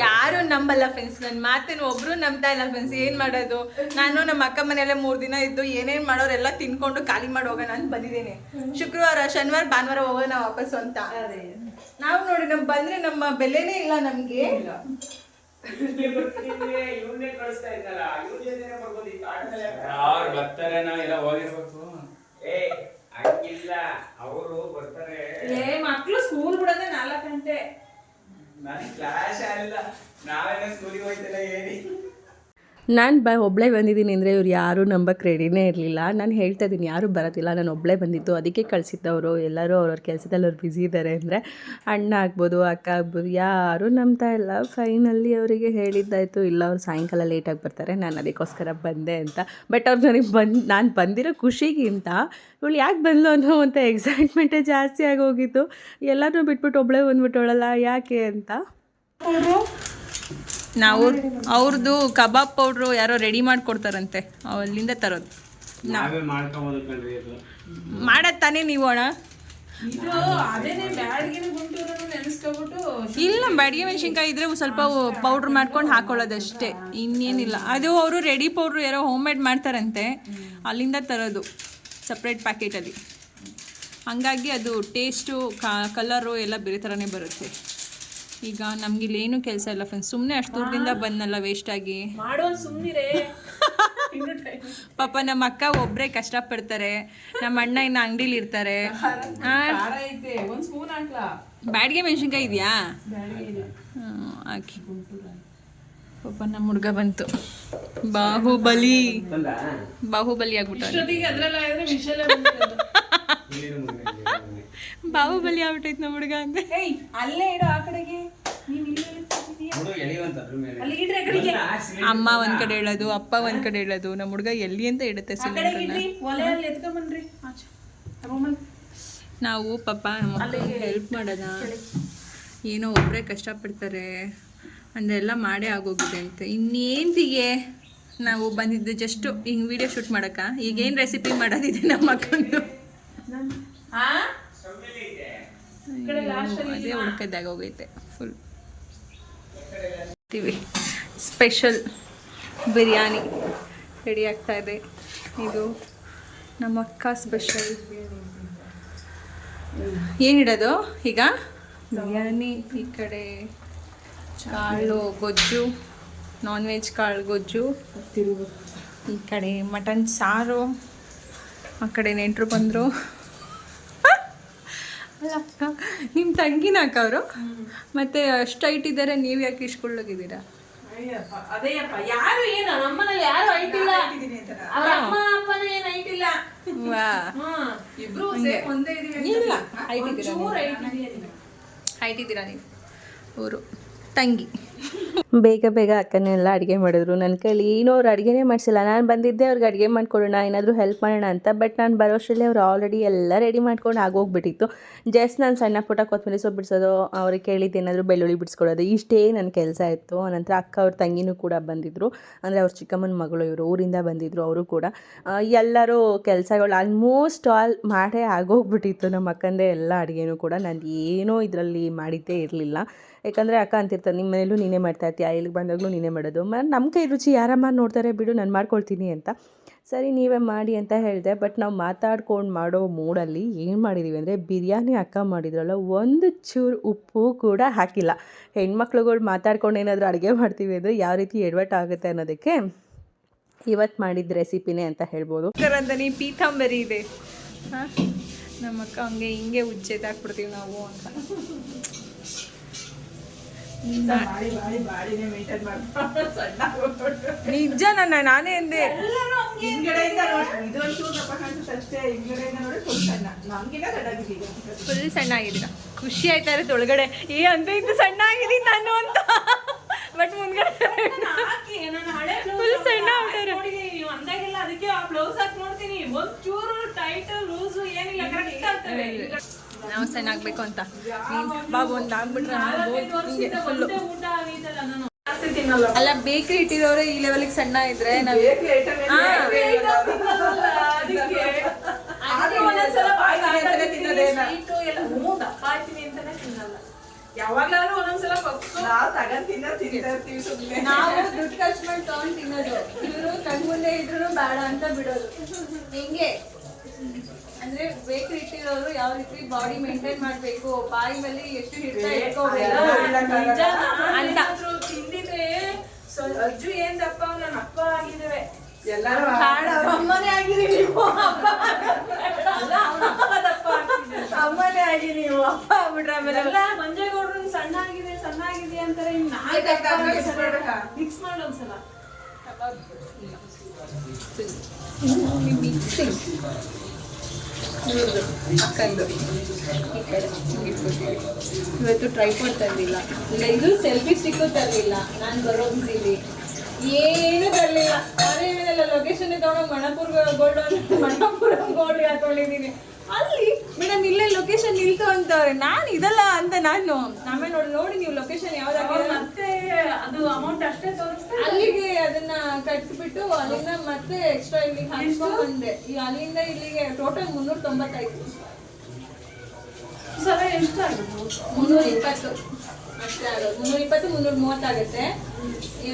B: ಯಾರು ನಂಬಲ್ಲ ಫ್ರೆಂಡ್ಸ್ ನನ್ನ ಮಾತಿನ ಒಬ್ರು ನಂಬ್ತಾ ಇಲ್ಲ ಫ್ರೆಂಡ್ಸ್ ಏನ್ ಮಾಡೋದು? ನಾನು ನಮ್ಮ ಅಕ್ಕ ಮನೆಯಲ್ಲೇ ಮೂರ್ ದಿನ ಇದ್ದು ಏನೇನ್ ಮಾಡೋರೆಲ್ಲ ತಿನ್ಕೊಂಡು ಖಾಲಿ ಮಾಡಿ ಹೋಗೋಣ ಅಂತ ಬಂದಿದ್ದೀನಿ. ಶುಕ್ರವಾರ ಶನಿವಾರ ಭಾನುವಾರ ಹೋಗೋಣ ವಾಪಸ್ ಅಂತ. ನಾವು ನೋಡಿ ನಮ್ ಬಂದ್ರೆ ನಮ್ಮ ಬೆಲೆನೇ ಇಲ್ಲ ನಮ್ಗೆ.
D: ಬರ್ತಾರೆ? ನಾವೆಲ್ಲ ಹೋಗಿರ್ಬೇಕು.
C: ಏ ಹಂಗಿಲ್ಲ ಅವರು ಬರ್ತಾರೆ.
E: ಏ ಮಕ್ಕಳು ಸ್ಕೂಲ್ ಬಿಡೋದೆ ನಾಲ್ಕು ಗಂಟೆ.
C: ನನಗೆ ಕ್ಲಾಶ್ ಆಗಿಲ್ಲ ನಾವೆಲ್ಲ ಸ್ಕೂಲಿಗೆ ಹೋಯ್ತಲ್ಲ ಹೇಳಿ.
A: ನಾನು ಬ ಒಬ್ಬಳೇ ಬಂದಿದ್ದೀನಿ ಅಂದರೆ ಇವ್ರು ಯಾರೂ ನಂಬಕ್ಕೆ ರೆಡಿನೇ ಇರಲಿಲ್ಲ. ನಾನು ಹೇಳ್ತಾ ಇದ್ದೀನಿ, ಯಾರೂ ಬರೋದಿಲ್ಲ ನಾನು ಒಬ್ಬಳೇ ಬಂದಿದ್ದು. ಅದಕ್ಕೆ ಕಳಿಸಿದ್ದವರು. ಎಲ್ಲರೂ ಅವ್ರವ್ರ ಕೆಲಸದಲ್ಲಿ ಅವ್ರು ಬ್ಯುಸಿ ಇದ್ದಾರೆ ಅಂದರೆ ಅಣ್ಣ ಆಗ್ಬೋದು, ಅಕ್ಕ ಆಗ್ಬೋದು, ಯಾರೂ ನಂಬ್ತಾ ಇಲ್ಲ. ಫೈನಲ್ಲಿ ಅವರಿಗೆ ಹೇಳಿದ್ದಾಯಿತು. ಇಲ್ಲ, ಅವ್ರು ಸಾಯಂಕಾಲ ಲೇಟಾಗಿ ಬರ್ತಾರೆ. ನಾನು ಅದಕ್ಕೋಸ್ಕರ ಬಂದೆ ಅಂತ. ಬಟ್ ಅವ್ರು ನನಗೆ ಬಂದು, ನಾನು ಬಂದಿರೋ ಖುಷಿಗಿಂತ ಇವಳು ಯಾಕೆ ಬಂದ್ಲು ಅನ್ನೋ ಅಂತ ಎಕ್ಸೈಟ್ಮೆಂಟೇ ಜಾಸ್ತಿ ಆಗೋಗಿತ್ತು ಎಲ್ಲರೂ ಬಿಟ್ಬಿಟ್ಟು ಒಬ್ಬಳೇ ಬಂದ್ಬಿಟ್ಟವಳಲ್ಲ, ಯಾಕೆ ಅಂತ?
B: ನಾವು ಅವ್ರದ್ದು ಕಬಾಬ್ ಪೌಡ್ರು ಯಾರೋ ರೆಡಿ ಮಾಡ್ಕೊಡ್ತಾರಂತೆ. ಅಲ್ಲಿಂದ ತರೋದು. ಮಾಡದ್ ತಾನೇ ನೀವು ಅಣ್ಣ? ಇಲ್ಲ ಬ್ಯಾಡಿಗೆ ಮೆಣಸಿನ್ಕಾಯಿ ಇದ್ರೆ ಸ್ವಲ್ಪ ಪೌಡ್ರ್ ಮಾಡ್ಕೊಂಡು ಹಾಕೊಳ್ಳೋದಷ್ಟೇ ಇನ್ನೇನಿಲ್ಲ. ಅದು ಅವರು ರೆಡಿ ಪೌಡ್ರು ಯಾರೋ ಹೋಮ್ ಮೇಡ್ ಮಾಡ್ತಾರಂತೆ. ಅಲ್ಲಿಂದ ತರೋದು ಸಪ್ರೇಟ್ ಪ್ಯಾಕೆಟಲ್ಲಿ. ಹಂಗಾಗಿ ಅದು ಟೇಸ್ಟು ಕಲರು ಎಲ್ಲ ಬೇರೆ ಥರನೇ ಬರುತ್ತೆ. ಈಗ ನಮ್ಗೆ ಏನು ಕೆಲಸ ಇಲ್ಲ ಫ್ರೆಂಡ್ಸ್ ಸುಮ್ಮನೆ ಅಷ್ಟು ದೂರದಿಂದ ಬಂದಲ್ಲ ವೇಸ್ಟಾಗಿ
E: ಮಾಡೋ ಸುಮ್ಮನಿರೆ
B: ಪಾಪ ನಮ್ಮ ಅಕ್ಕ ಒಬ್ಬರೇ ಕಷ್ಟಪಡ್ತಾರೆ. ನಮ್ಮ ಅಣ್ಣ ಇನ್ನು ಅಂಗಡಿಲಿ ಇರ್ತಾರೆ. ಬ್ಯಾಡ್ಗೆ ಮೆಣಸಿನ್ಕಾಯಿ ಇದೆಯಾ? ಹಾಕಿ. ಪಾಪ ನಮ್ಮ ಹುಡುಗ ಬಂತು. ಬಾಹುಬಲಿ. ಬಾಹುಬಲಿ ಆಗ್ಬಿಟ್ಟ ಬಾಹುಬಲಿ ಆಗ್ಬಿಟ್ಟೈತ್ ನಮ್ಮ ಹುಡುಗ ಅಂತ.
E: ಅಲ್ಲೇ ಇರೋ ಆ ಕಡೆಗೆ.
D: ಅದ್ರ
B: ಅಮ್ಮ ಒಂದ್ ಕಡೆ ಹೇಳೋದು ಅಪ್ಪ ಒಂದ್ ಕಡೆ ಹೇಳೋದು ನಮ್ಮ ಹುಡುಗ ಎಲ್ಲಿ ಅಂತ ಇಡುತ್ತೆ ನಾವು ಪಾಪ ನಮ್ಮ ಹೆಲ್ಪ್ ಮಾಡೋದ? ಏನೋ ಒಬ್ಬರೇ ಕಷ್ಟಪಡ್ತಾರೆ. ಅಂದೆಲ್ಲ ಮಾಡೇ ಆಗೋಗಿದೆ ಅಂತ ಇನ್ನೇಂತಿಗೆ ನಾವು ಬಂದಿದ್ದು ಜಸ್ಟ್ ಹಿಂಗೆ ವಿಡಿಯೋ ಶೂಟ್ ಮಾಡಕ್ಕ. ಈಗೇನು ರೆಸಿಪಿ ಮಾಡೋದಿದೆ ನಮ್ಮ
E: ಮಕ್ಕಳು
B: ಅದೇ ಹುಡ್ಕದಾಗ ಹೋಗೈತೆ ಫುಲ್ ಸ್ಪೆಷಲ್ ಬಿರಿಯಾನಿ ರೆಡಿ ಆಗ್ತಾ ಇದೆ. ಇದು ನಮ್ಮ ಅಕ್ಕ ಸ್ಪೆಷಲ್ ಏನಿಡೋದು ಈಗ? ಬಿರಿಯಾನಿ ಈ ಕಡೆ ಕಾಳು ಗೊಜ್ಜು ನಾನ್ ವೆಜ್ ಕಾಳು ಗೊಜ್ಜು ಈ ಕಡೆ ಮಟನ್ ಸಾರು ಆ ಕಡೆ ನೆಂಟರು ಬಂದರು. ನಿಮ್ಮ ತಂಗಿನ ಅಕ್ಕ ಅವರು? ಮತ್ತೆ ಅಷ್ಟು ಹೈಟ್ ಇದ್ದಾರೆ ನೀವು ಯಾಕೆ ಇಷ್ಕೊಳ್ಳೋಗಿದ್ದೀರಾ
E: ಅಯ್ಯಪ್ಪ ಅದೇಯಪ್ಪ ಯಾರು ಏನು? ನಮ್ಮನೇಲಿ ಯಾರು ಹೈಟ್ ಇಲ್ಲ. ಅವ್ರ ಅಮ್ಮ ಅಪ್ಪನ ಏನು ಹೈಟ್ ಇಲ್ಲ. ಇಬ್ರು ಒಂದೇ ಇದೀವಿ
B: ಇಲ್ಲ ಹೈಟ್ ಇದ್ದೀರಾ ಹೈಟ್ ಇದ್ದೀರಾ ನೀವು? ಅವರು ತಂಗಿ.
A: ಬೇಗ ಬೇಗ ಅಕ್ಕನೆಲ್ಲ ಅಡುಗೆ ಮಾಡಿದ್ರು. ನನ್ನ ಕೈಲಿ ಏನೂ ಅವ್ರು ಅಡುಗೆನೇ ಮಾಡಿಸಿಲ್ಲ. ನಾನು ಬಂದಿದ್ದೆ ಅವ್ರಿಗೆ ಅಡುಗೆ ಮಾಡಿಕೊಡೋಣ, ಏನಾದರೂ ಹೆಲ್ಪ್ ಮಾಡೋಣ ಅಂತ ಬಟ್ ನಾನು ಬರೋಷ್ಟರಲ್ಲಿ ಅವ್ರು ಆಲ್ರೆಡಿ ಎಲ್ಲ ರೆಡಿ ಮಾಡ್ಕೊಂಡು ಆಗೋಗ್ಬಿಟ್ಟಿತ್ತು. ಜಸ್ಟ್ ನಾನು ಸಣ್ಣ ಪುಟ್ಟ ಕೊತ್ತಂಬರಿ ಸೊಪ್ಪು ಬಿಡಿಸೋದು, ಅವ್ರಿಗೆ ಕೇಳಿದ್ದು ಏನಾದರೂ ಬೆಳ್ಳುಳ್ಳಿ ಬಿಡಿಸ್ಕೊಡೋದು, ಇಷ್ಟೇ ನನ್ನ ಕೆಲಸ ಇತ್ತು. ನಂತರ ಅಕ್ಕ ಅವ್ರ ತಂಗಿನೂ ಕೂಡ ಬಂದಿದ್ದರು ಅಂದರೆ ಅವ್ರ ಚಿಕ್ಕಮ್ಮನ ಮಗಳು ಇವರು, ಊರಿಂದ ಬಂದಿದ್ದರು ಅವರು ಕೂಡ. ಎಲ್ಲರೂ ಕೆಲಸಗಳು ಆಲ್ಮೋಸ್ಟ್ ಆಲ್ ಮಾಡೇ ಆಗೋಗ್ಬಿಟ್ಟಿತ್ತು. ನಮ್ಮ ಅಕ್ಕಂದೇ ಎಲ್ಲ ಅಡುಗೆನೂ ಕೂಡ. ನಾನು ಏನೂ ಇದರಲ್ಲಿ ಮಾಡಿದ್ದೇ ಇರಲಿಲ್ಲ. ಯಾಕಂದರೆ ಅಕ್ಕ ಅಂತಿರ್ತಾರೆ ನಿಮ್ಮ ಮನೇಲೂ ನೀನೇ ಮಾಡ್ತಾ ಇರ್ತೀಯ ಇಲ್ಲಿಗೆ ಬಂದಾಗಲೂ ನೀನೇ ಮಾಡೋದು. ಮ ನಮ್ಮ ಕೈ ರುಚಿ ಯಾರಮ್ಮ ನೋಡ್ತಾರೆ ಬಿಡು, ನಾನು ಮಾಡ್ಕೊಳ್ತೀನಿ ಅಂತ. ಸರಿ, ನೀವೇ ಮಾಡಿ ಅಂತ ಹೇಳಿದೆ, ಬಟ್ ನಾವು ಮಾತಾಡ್ಕೊಂಡು ಮಾಡೋ ಮೂಡಲ್ಲಿ ಏನು ಮಾಡಿದ್ದೀವಿ ಅಂದರೆ, ಬಿರಿಯಾನಿ ಅಕ್ಕ ಮಾಡಿದ್ರಲ್ಲ, ಒಂದು ಚೂರು ಉಪ್ಪು ಕೂಡ ಹಾಕಿಲ್ಲ. ಹೆಣ್ಮಕ್ಳುಗಳು ಮಾತಾಡ್ಕೊಂಡು ಏನಾದರೂ ಅಡುಗೆ ಮಾಡ್ತೀವಿ ಅಂದರೆ, ಯಾವ ರೀತಿ ಎಡ್ವರ್ಟ್ ಆಗುತ್ತೆ ಅನ್ನೋದಕ್ಕೆ ಇವತ್ತು ಮಾಡಿದ ರೆಸಿಪಿನೇ ಅಂತ ಹೇಳ್ಬೋದು.
B: ಅಂತಾನೆ ಪೀತಾಂಬರಿ ಇದೆ. ಹಾಂ? ನಮ್ಮ ಅಕ್ಕ ಹಂಗೆ ಹಿಂಗೆ ಉಜ್ಜೆದಾಕ್ಬಿಡ್ತೀವಿ ನಾವು ಅಂತ. ನಿಜ ನನ್ನ ನಾನೇ
E: ಎಂದೆ ಫುಲ್ ಸಣ್ಣ.
B: ಆಗಿದ್ದೀರಾ? ಖುಷಿ ಆಯ್ತಾ ತೊಳಗಡೆ ಒಳಗಡೆ? ಏ ಅಂತ ಇಂತ ಸಣ್ಣ ಆಗಿದ್ದೀನಿ ನಾನು ಅಂತ. ಬಟ್ ಮುಂದ್ಗಡೆ
E: ಫುಲ್ ಸಣ್ಣ ಆಗ್ತಾರೆ
B: ಅದಕ್ಕೆ ಬ್ಲೌಸ್ ಹಾಕಿ
E: ನೋಡ್ತೀನಿ. ಒಂದ್ ಚೂರು ಟೈಟ್ ಲೂಸ್ ಏನಿಲ್ಲ ಕರೆಕ್ಟ್ ಆಗ್ತವೆ
B: ನಾವು ಸಣ್ಣ ಆಗಬೇಕು ಅಂತ. ನೀನು ಬಾಬು ಒಂದು ಆಗ್ಬಿಟ್ರೆ ಹಿಂಗೆ ಫುಲ್ಲು ಅಲ್ಲ ಬೇಕ್ರಿ ಇಟ್ಟಿರೋರೆ ಈ ಲೆವೆಲ್ಗೆ ಸಣ್ಣ ಇದ್ರೆ ನಾವು
E: ಒಂದೊಂದ್ಸಲ ಯಾವಾಗ್ಲಾದ್ರೂ ಒಂದೊಂದ್ಸಲ
B: ನಾವು ದುಡ್ಡು ಖರ್ಚು ಮಾಡಿ ತಗೊಂಡ್ ತಿನ್ನೋದು. ಇವರು ಕಣ್ಮುಂದೆ ಇದ್ರು ಬೇಡ ಅಂತ ಬಿಡೋದು. ಹಿಂಗೆ? ಅಂದ್ರೆ ಬೇಕ್ರಿ ಇಟ್ಟಿರೋರು ಯಾವ ರೀತಿ ಬಾಡಿ ಮೇಂಟೈನ್ ಮಾಡ್ಬೇಕು? ಬಾಯಿ ಮೇಲೆ ಎಷ್ಟು ಹಿಡಿತ ಇಟ್ಕೋಬೇಕು?
E: ತಿಂದಿದ್ರೆ ಅಜ್ಜು ಏನ್ ದಪ್ಪ ನನ್ನ ಅಪ್ಪ ಆಗಿದ್ದೇವೆ
B: ಎಲ್ಲರೂ ಅಮ್ಮನೇ ಆಗಿರಿ ನೀವು. ಅಪ್ಪ ಅಮ್ಮನೇ ಆಗಿ ನೀವು. ಅಪ್ಪ ಆಗ್ಬಿಟ್ರೆ ಆಮೇಲೆ
E: ಮಂಜೇಗೌಡ್ರು ಸಣ್ಣ ಆಗಿದೆ ಸಣ್ಣ ಆಗಿದೆ ಅಂತಾರೆ ಮಿಕ್ಸ್ ನಾಯಿ ಮಿಕ್ಸ್
B: ಅಕ್ಕಂದು. ಈ ಕಡೆ. ಇವತ್ತು ಟ್ರೈಪಾಡ್ ತರಲಿಲ್ಲ. ಇಲ್ಲ, ಇದು ಸೆಲ್ಫಿ ಸ್ಟಿಕ್ಕು ತರಲಿಲ್ಲ. ನಾನು ಬರೋ ಬಿಸಿಲಿ ಏನು ತರಲಿಲ್ಲ. ಅದೇ ಲೊಕೇಶನ್ ತಗೊಂಡು ಮಣಪುರ್ ಗೋಲ್ಡ್ ಮಣಪುರ ಗೋಲ್ಡ್ ಹಾಕೊಂಡಿದ್ದೀನಿ. ಅಲ್ಲಿ? ಮೇಡಮ್ ಇಲ್ಲೇ ಲೊಕೇಶನ್ ನಿಲ್ತು ಅಂತ ನಾನು ಇದಲ್ಲ ಅಂತ ನಾನು. ಆಮೇಲೆ ನೋಡಿ ನೋಡಿ ನೀವು ಲೊಕೇಶನ್ ಯಾವ್ದಾಗ
E: ಮತ್ತೆ ಅದು ಅಮೌಂಟ್ ಅಷ್ಟೇ ತೋರಿಸ್ತಾರೆ
B: ಅಲ್ಲಿಗೆ ಅದನ್ನ ಕಟ್ಬಿಟ್ಟು ಅಲ್ಲಿಂದ ಮತ್ತೆ ಎಕ್ಸ್ಟ್ರಾ ಇಲ್ಲಿ ಹಾಕ್ಸ್ಕೊಂಡ್ ಬಂದೆ ಈಗ ಅಲ್ಲಿಂದ ಇಲ್ಲಿಗೆ ಟೋಟಲ್ ಮುನ್ನೂರ ತೊಂಬತ್ತೈದು
E: ಸಲ ಎಷ್ಟಾಗುತ್ತೆ
B: ಮುನ್ನೂರ ಇಪ್ಪತ್ತು ಅಷ್ಟೇ ಆಗೋದು. ಮುನ್ನೂರ ಇಪ್ಪತ್ತು ಮುನ್ನೂರ ಮೂವತ್ತಾಗುತ್ತೆ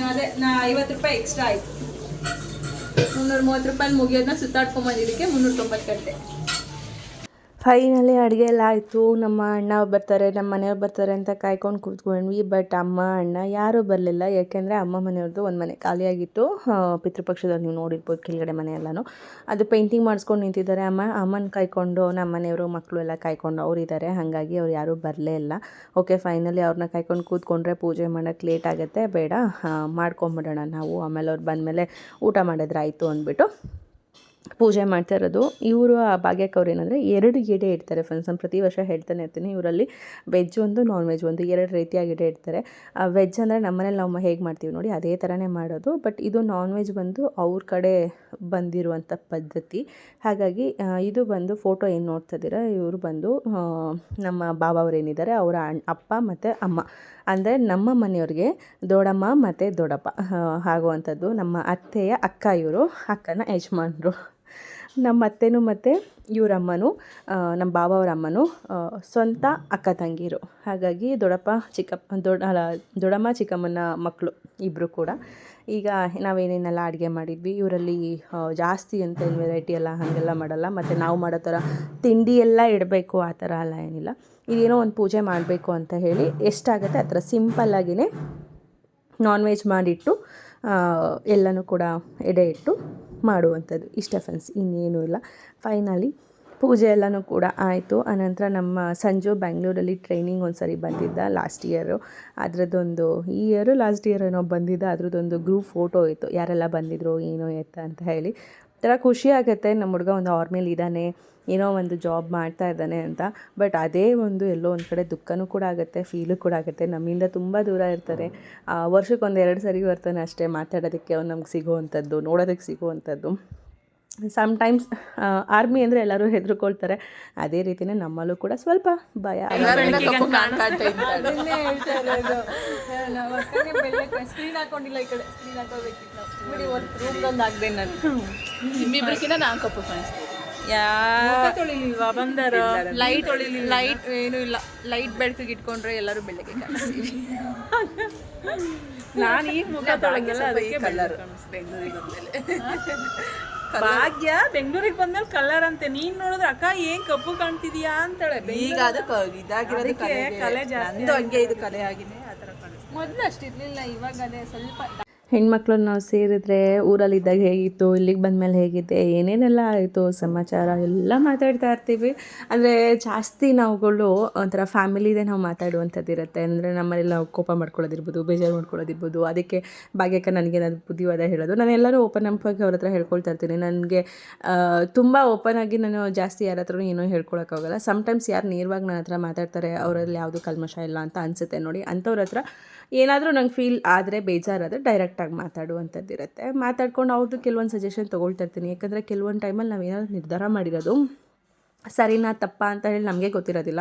B: ಅದೇ ನಾ ಐವತ್ತು ರೂಪಾಯಿ ಎಕ್ಸ್ಟ್ರಾ ಆಯ್ತು. ಮುನ್ನೂರ ಮೂವತ್ತು ರೂಪಾಯಿ ಮುಗಿಯೋದನ್ನ ಸುತ್ತಾಡ್ಕೊಂಡ್ ಬಂದಿದ್ದಕ್ಕೆ ಮುನ್ನೂರ ತೊಂಬತ್ತು ಕಟ್ಟೆ
A: ಫೈನಲಿ ಅಡುಗೆ ಎಲ್ಲ ಆಯಿತು. ನಮ್ಮ ಅಣ್ಣ ಬರ್ತಾರೆ, ನಮ್ಮ ಮನೆಯವ್ರು ಬರ್ತಾರೆ ಅಂತ ಕಾಯ್ಕೊಂಡು ಕೂತ್ಕೊಂಡ್ವಿ. ಬಟ್ ಅಮ್ಮ, ಅಣ್ಣ ಯಾರೂ ಬರಲಿಲ್ಲ. ಯಾಕೆಂದರೆ ಅಮ್ಮ ಮನೆಯವ್ರದ್ದು ಒಂದು ಮನೆ ಖಾಲಿಯಾಗಿತ್ತು ಪಿತೃಪಕ್ಷದಲ್ಲಿ ನೀವು ನೋಡಿರ್ಬೋದು ಕೆಳಗಡೆ ಮನೆ ಎಲ್ಲನೂ. ಅದು ಪೇಂಟಿಂಗ್ ಮಾಡಿಸ್ಕೊಂಡು ನಿಂತಿದ್ದಾರೆ ಅಮ್ಮ. ಅಮ್ಮನ ಕಾಯ್ಕೊಂಡು, ನಮ್ಮ ಮನೆಯವರು ಮಕ್ಕಳು ಎಲ್ಲ ಕಾಯ್ಕೊಂಡು ಅವ್ರು ಇದ್ದಾರೆ ಹಾಗಾಗಿ ಅವ್ರು ಯಾರೂ ಬರಲೇ ಇಲ್ಲ. ಓಕೆ ಫೈನಲಿ ಅವ್ರನ್ನ ಕಾಯ್ಕೊಂಡು ಕೂತ್ಕೊಂಡ್ರೆ ಪೂಜೆ ಮಾಡೋಕ್ಕೆ ಲೇಟ್ ಆಗುತ್ತೆ. ಬೇಡ ಮಾಡ್ಕೊಂಬಿಡೋಣ ನಾವು. ಆಮೇಲೆ ಅವ್ರು ಬಂದಮೇಲೆ ಊಟ ಮಾಡಿದ್ರೆ ಆಯಿತು ಅಂದ್ಬಿಟ್ಟು. ಪೂಜೆ ಮಾಡ್ತಾ ಇರೋದು ಇವರು ಆ ಭಾಗ್ಯಕ್ಕವ್ರು ಏನಂದರೆ ಎರಡು ಗಿಡ ಇಡ್ತಾರೆ ಫ್ರೆಂಡ್ಸ್ ನಾನು ಪ್ರತಿ ವರ್ಷ ಹೇಳ್ತಾನೆ ಇರ್ತೀನಿ, ಇವರಲ್ಲಿ ವೆಜ್ ಒಂದು ನಾನ್ ವೆಜ್ ಒಂದು, ಎರಡು ರೀತಿಯಾಗಿ ಗಿಡ ಇಡ್ತಾರೆ. ವೆಜ್ ಅಂದರೆ ನಮ್ಮನೇಲಿ ನಾವು ಹೇಗೆ ಮಾಡ್ತೀವಿ ನೋಡಿ, ಅದೇ ಥರನೇ ಮಾಡೋದು. ಬಟ್ ಇದು ನಾನ್ ವೆಜ್ ಬಂದು ಅವ್ರ ಕಡೆ ಬಂದಿರುವಂಥ ಪದ್ಧತಿ. ಹಾಗಾಗಿ ಇದು ಬಂದು ಫೋಟೋ ಏನು ನೋಡ್ತಾ ಇದ್ದೀರಾ ಇವರು ಬಂದು ನಮ್ಮ ಬಾಬಾ ಅವ್ರು ಏನಿದ್ದಾರೆ, ಅವರ ಅಪ್ಪ ಮತ್ತು ಅಮ್ಮ. ಅಂದರೆ ನಮ್ಮ ಮನೆಯವ್ರಿಗೆ ದೊಡ್ಡಮ್ಮ ಮತ್ತು ದೊಡ್ಡಪ್ಪ ಆಗುವಂಥದ್ದು. ನಮ್ಮ ಅತ್ತೆಯ ಅಕ್ಕ ಇವರು, ಅಕ್ಕನ ಯಜಮಾನ್ರು. ನಮ್ಮ ಅತ್ತೆನೂ ಮತ್ತು ಇವರಮ್ಮನೂ ನಮ್ಮ ಬಾಬಾವ್ರ ಅಮ್ಮನೂ ಸ್ವಂತ ಅಕ್ಕ ತಂಗಿರು. ಹಾಗಾಗಿ ದೊಡ್ಡಪ್ಪ ಚಿಕ್ಕಪ್ಪ, ದೊಡ್ಡ, ಅಲ್ಲ, ದೊಡ್ಡಮ್ಮ ಚಿಕ್ಕಮ್ಮನ ಮಕ್ಕಳು ಇಬ್ಬರು ಕೂಡ. ಈಗ ನಾವೇನೇನೆಲ್ಲ ಅಡುಗೆ ಮಾಡಿದ್ವಿ, ಇವರಲ್ಲಿ ಜಾಸ್ತಿ ಅಂತ ಏನು ವೆರೈಟಿ ಎಲ್ಲ ಹಾಗೆಲ್ಲ ಮಾಡಲ್ಲ, ಮತ್ತು ನಾವು ಮಾಡೋ ಥರ ತಿಂಡಿ ಎಲ್ಲ ಇಡಬೇಕು ಆ ಥರ ಎಲ್ಲ ಏನಿಲ್ಲ. ಇದೇನೋ ಒಂದು ಪೂಜೆ ಮಾಡಬೇಕು ಅಂತ ಹೇಳಿ ಎಷ್ಟಾಗುತ್ತೆ ಆ ಥರ ಸಿಂಪಲ್ಲಾಗಿಯೇ ನಾನ್ ವೆಜ್ ಮಾಡಿಟ್ಟು ಎಲ್ಲನೂ ಕೂಡ ಎಡೆ ಇಟ್ಟು ಮಾಡುವಂಥದ್ದು. ಇಷ್ಟ ಫ್ರೆಂಡ್ಸ್ ಇನ್ನೇನೂ ಇಲ್ಲ. ಫೈನಲಿ ಪೂಜೆ ಎಲ್ಲನೂ ಕೂಡ ಆಯಿತು. ಆನಂತರ ನಮ್ಮ ಸಂಜು ಬ್ಯಾಂಗ್ಳೂರಲ್ಲಿ ಟ್ರೈನಿಂಗ್ ಒಂದು ಸರಿ ಬಂದಿದ್ದ ಲಾಸ್ಟ್ ಇಯರು ಅದರದ್ದೊಂದು, ಈ ಇಯರು ಲಾಸ್ಟ್ ಇಯರ್ ಏನೋ ಬಂದಿದ್ದ, ಅದರದ್ದೊಂದು ಗ್ರೂಪ್ ಫೋಟೋ ಇತ್ತು. ಯಾರೆಲ್ಲ ಬಂದಿದ್ರು, ಏನೋ, ಎತ್ತ ಅಂತ ಹೇಳಿ. ಒಂಥರ ಖುಷಿ ಆಗುತ್ತೆ. ನಮ್ಮ ಹುಡುಗ ಒಂದು ಆರ್ಮೇಲ್ ಇದ್ದಾನೆ, ಏನೋ ಒಂದು ಜಾಬ್ ಮಾಡ್ತಾ ಇದ್ದಾನೆ ಅಂತ. ಬಟ್ ಅದೇ ಒಂದು ಎಲ್ಲೋ ಒಂದು ಕಡೆ ದುಃಖನೂ ಕೂಡ ಆಗುತ್ತೆ ಫೀಲು ಕೂಡ ಆಗುತ್ತೆ. ನಮ್ಮಿಂದ ತುಂಬ ದೂರ ಇರ್ತಾರೆ. ವರ್ಷಕ್ಕೆ ವರ್ಷಕ್ಕೊಂದು ಎರಡು ಸರಿ ಬರ್ತಾನೆ ಅಷ್ಟೇ ಮಾತಾಡೋದಕ್ಕೆ, ಅವ್ನು ನಮ್ಗೆ ಸಿಗುವಂಥದ್ದು, ನೋಡೋದಕ್ಕೆ ಸಿಗುವಂಥದ್ದು. ಸಮ್ಟೈಮ್ಸ್ ಆರ್ಮಿ ಅಂದರೆ ಎಲ್ಲರೂ ಹೆದರ್ಕೊಳ್ತಾರೆ. ಅದೇ ರೀತಿಯೇ ನಮ್ಮಲ್ಲೂ ಕೂಡ ಸ್ವಲ್ಪ ಭಯ.
F: ಬಂದಾರ?
B: ಲೈಟ್ ಲೈಟ್ ಏನು ಇಲ್ಲ. ಲೈಟ್ ಬೆಳಕಿಗೆ ಇಟ್ಕೊಂಡ್ರೆ ಎಲ್ಲರೂ ಬೆಳಗ್ಗೆ
F: ನಾನು ಈಗ ಮುಖ ತೊಳಗೆಲ್ಲ ಅದಕ್ಕೆ
B: ಕಲರ್
F: ಬೆಂಗಳೂರಿಗೆ ಬಂದ್ಮೇಲೆ. ಭಾಗ್ಯ ಬೆಂಗಳೂರಿಗೆ ಬಂದ್ಮೇಲೆ ಕಲರ್ ಅಂತೆ. ನೀನ್ ನೋಡಿದ್ರೆ ಅಕ್ಕ ಏನ್ ಕಪ್ಪು ಕಾಣ್ತಿದ್ಯಾ? ಅಂತಾಳೆ.
G: ಈಗ ಅದು ಇದಾಗಿರೋದು ಕಲೆ
F: ಜಾಸ್ತಿ
G: ಹಂಗೆ ಇದು ಕಲೆ ಆಗಿದೆ
B: ಮೊದಲು ಅಷ್ಟಿರ್ಲಿಲ್ಲ ಇವಾಗ ಅದೇ ಸ್ವಲ್ಪ
A: ಹೆಣ್ಮಕ್ಳು ನಾವು ಸೇರಿದ್ರೆ ಊರಲ್ಲಿದ್ದಾಗ ಹೇಗಿತ್ತು, ಇಲ್ಲಿಗೆ ಬಂದಮೇಲೆ ಹೇಗಿದೆ, ಏನೇನೆಲ್ಲ ಆಯಿತು, ಸಮಾಚಾರ ಎಲ್ಲ ಮಾತಾಡ್ತಾ ಇರ್ತೀವಿ. ಅಂದರೆ ಜಾಸ್ತಿ ನಾವುಗಳು ಒಂಥರ ಫ್ಯಾಮಿಲಿದೇ ನಾವು ಮಾತಾಡುವಂಥದ್ದು ಇರುತ್ತೆ. ಅಂದರೆ ನಮ್ಮನೆಲ್ಲ ನಾವು ಕೋಪ ಮಾಡ್ಕೊಳ್ಳೋದಿರ್ಬೋದು, ಬೇಜಾರು ಮಾಡ್ಕೊಳ್ಳೋದಿರ್ಬೋದು, ಅದಕ್ಕೆ ಭಾಗ್ಯಕ್ಕ ನನಗೇನಾದ್ರು ಬುದ್ಧಿವಾದ ಹೇಳೋದು. ನಾನು ಎಲ್ಲರೂ ಓಪನ್ ಅಪ್ ಆಗಿ ಅವ್ರ ಹತ್ರ ಹೇಳ್ಕೊಳ್ತಾ ಇರ್ತೀನಿ. ನನಗೆ ತುಂಬ ಓಪನ್ ಆಗಿ ನಾನು ಜಾಸ್ತಿ ಯಾರ ಹತ್ರನೂ ಏನೂ ಹೇಳ್ಕೊಳಕ್ಕಾಗಲ್ಲ. ಸಮ್ಟೈಮ್ಸ್ ಯಾರು ನೇರವಾಗಿ ನನ್ನ ಹತ್ರ ಮಾತಾಡ್ತಾರೆ, ಅವರಲ್ಲಿ ಯಾವುದು ಕಲ್ಮಶ ಇಲ್ಲ ಅಂತ ಅನಿಸುತ್ತೆ ನೋಡಿ, ಅಂಥವ್ರ ಹತ್ರ ಏನಾದರೂ ನಂಗೆ ಫೀಲ್ ಆದರೆ ಬೇಜಾರಾದರೆ ಡೈರೆಕ್ಟಾಗಿ ಮಾತಾಡುವಂಥದ್ದು ಇರುತ್ತೆ. ಮಾತಾಡ್ಕೊಂಡು ಅವ್ರದ್ದು ಕೆಲವೊಂದು ಸಜೆಷನ್ ತೊಗೊಳ್ತಾ ಇರ್ತೀನಿ. ಯಾಕಂದರೆ ಕೆಲವೊಂದು ಟೈಮಲ್ಲಿ ನಾವು ಏನಾದರೂ ನಿರ್ಧಾರ ಮಾಡಿರೋದು ಸರಿನಾ ತಪ್ಪಾ ಅಂತ ಹೇಳಿ ನಮಗೆ ಗೊತ್ತಿರೋದಿಲ್ಲ.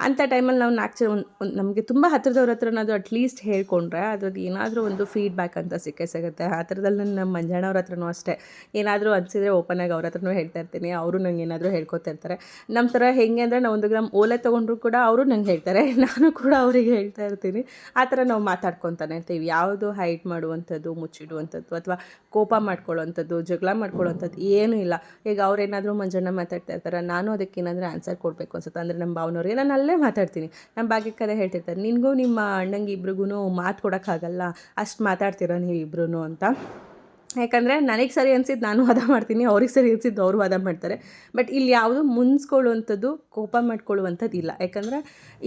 A: ಅಂಥ ಟೈಮಲ್ಲಿ ನಾವು ನಾಲ್ಕು ಒಂದು ನಮಗೆ ತುಂಬ ಹತ್ರದವ್ರ ಹತ್ರನಾದ್ರು ಅಟ್ಲೀಸ್ಟ್ ಹೇಳ್ಕೊಂಡ್ರೆ ಅದ್ರದ್ದು ಏನಾದರೂ ಒಂದು ಫೀಡ್ಬ್ಯಾಕ್ ಅಂತ ಸಿಕ್ಕೇ ಸಿಗುತ್ತೆ. ಆ ಥರದಲ್ಲಿ ನಮ್ಮ ಮಂಜಣ್ಣವ್ರ ಹತ್ರನೂ ಅಷ್ಟೇ. ಏನಾದರೂ ಅನಿಸಿದ್ರೆ ಓಪನಾಗಿ ಅವ್ರ ಹತ್ರನೂ ಹೇಳ್ತಾ ಇರ್ತೀನಿ. ಅವರು ನಂಗೆ ಏನಾದರೂ ಹೇಳ್ಕೊತಾ ಇರ್ತಾರೆ. ನಮ್ಮ ಥರ ಹೆಂಗೆ ಅಂದರೆ ನಾವು ಒಂದು ಗ್ರಾಮ್ ಓಲೆ ತೊಗೊಂಡ್ರು ಕೂಡ ಅವರು ನಂಗೆ ಹೇಳ್ತಾರೆ. ನಾನು ಕೂಡ ಅವರಿಗೆ ಹೇಳ್ತಾ ಇರ್ತೀನಿ. ಆ ಥರ ನಾವು ಮಾತಾಡ್ಕೊತಾನೆ ಇರ್ತೀವಿ. ಯಾವುದು ಹೈಟ್ ಮಾಡುವಂಥದ್ದು, ಮುಚ್ಚಿಡುವಂಥದ್ದು ಅಥವಾ ಕೋಪ ಮಾಡ್ಕೊಳ್ಳೋವಂಥದ್ದು, ಜಗಳ ಮಾಡ್ಕೊಳ್ಳೋವಂಥದ್ದು ಏನೂ ಇಲ್ಲ. ಈಗ ಅವ್ರೇನಾದರೂ ಮಂಜಣ್ಣ ಮಾತಾಡ್ತಾ ಇರ್ತಾರೆ. ನಾನು ಅದಕ್ಕೆ ಏನಾದರೂ ಆನ್ಸರ್ ಕೊಡಬೇಕು ಅನ್ಸುತ್ತೆ. ಅಂದರೆ ನಮ್ಮ ಭಾವನವ್ರಿಗೆ. ನಾನು ಅಲ್ಲೇ ಮಾತಾಡ್ತೀನಿ. ನಮ್ಮ ಭಾಗ್ಯಕ್ಕದೇ ಹೇಳ್ತಿರ್ತಾರೆ, ನಿನಗೂ ನಿಮ್ಮ ಅಣ್ಣಂಗೆ ಇಬ್ರಿಗೂ ಮಾತು ಕೊಡೋಕ್ಕಾಗಲ್ಲ, ಅಷ್ಟು ಮಾತಾಡ್ತೀರ ನೀವು ಇಬ್ರು ಅಂತ. ಯಾಕಂದರೆ ನನಗೆ ಸರಿ ಅನ್ಸಿದ್ದು ನಾನು ವಾದ ಮಾಡ್ತೀನಿ, ಅವ್ರಿಗೆ ಸರಿ ಅನ್ಸಿದ್ದು ಅವರು ವಾದ ಮಾಡ್ತಾರೆ. ಬಟ್ ಇಲ್ಲಿ ಯಾವುದು ಮುನ್ಸ್ಕೊಳ್ಳುವಂಥದ್ದು ಕೋಪ ಮಾಡ್ಕೊಳ್ಳುವಂಥದ್ದು ಇಲ್ಲ. ಯಾಕಂದರೆ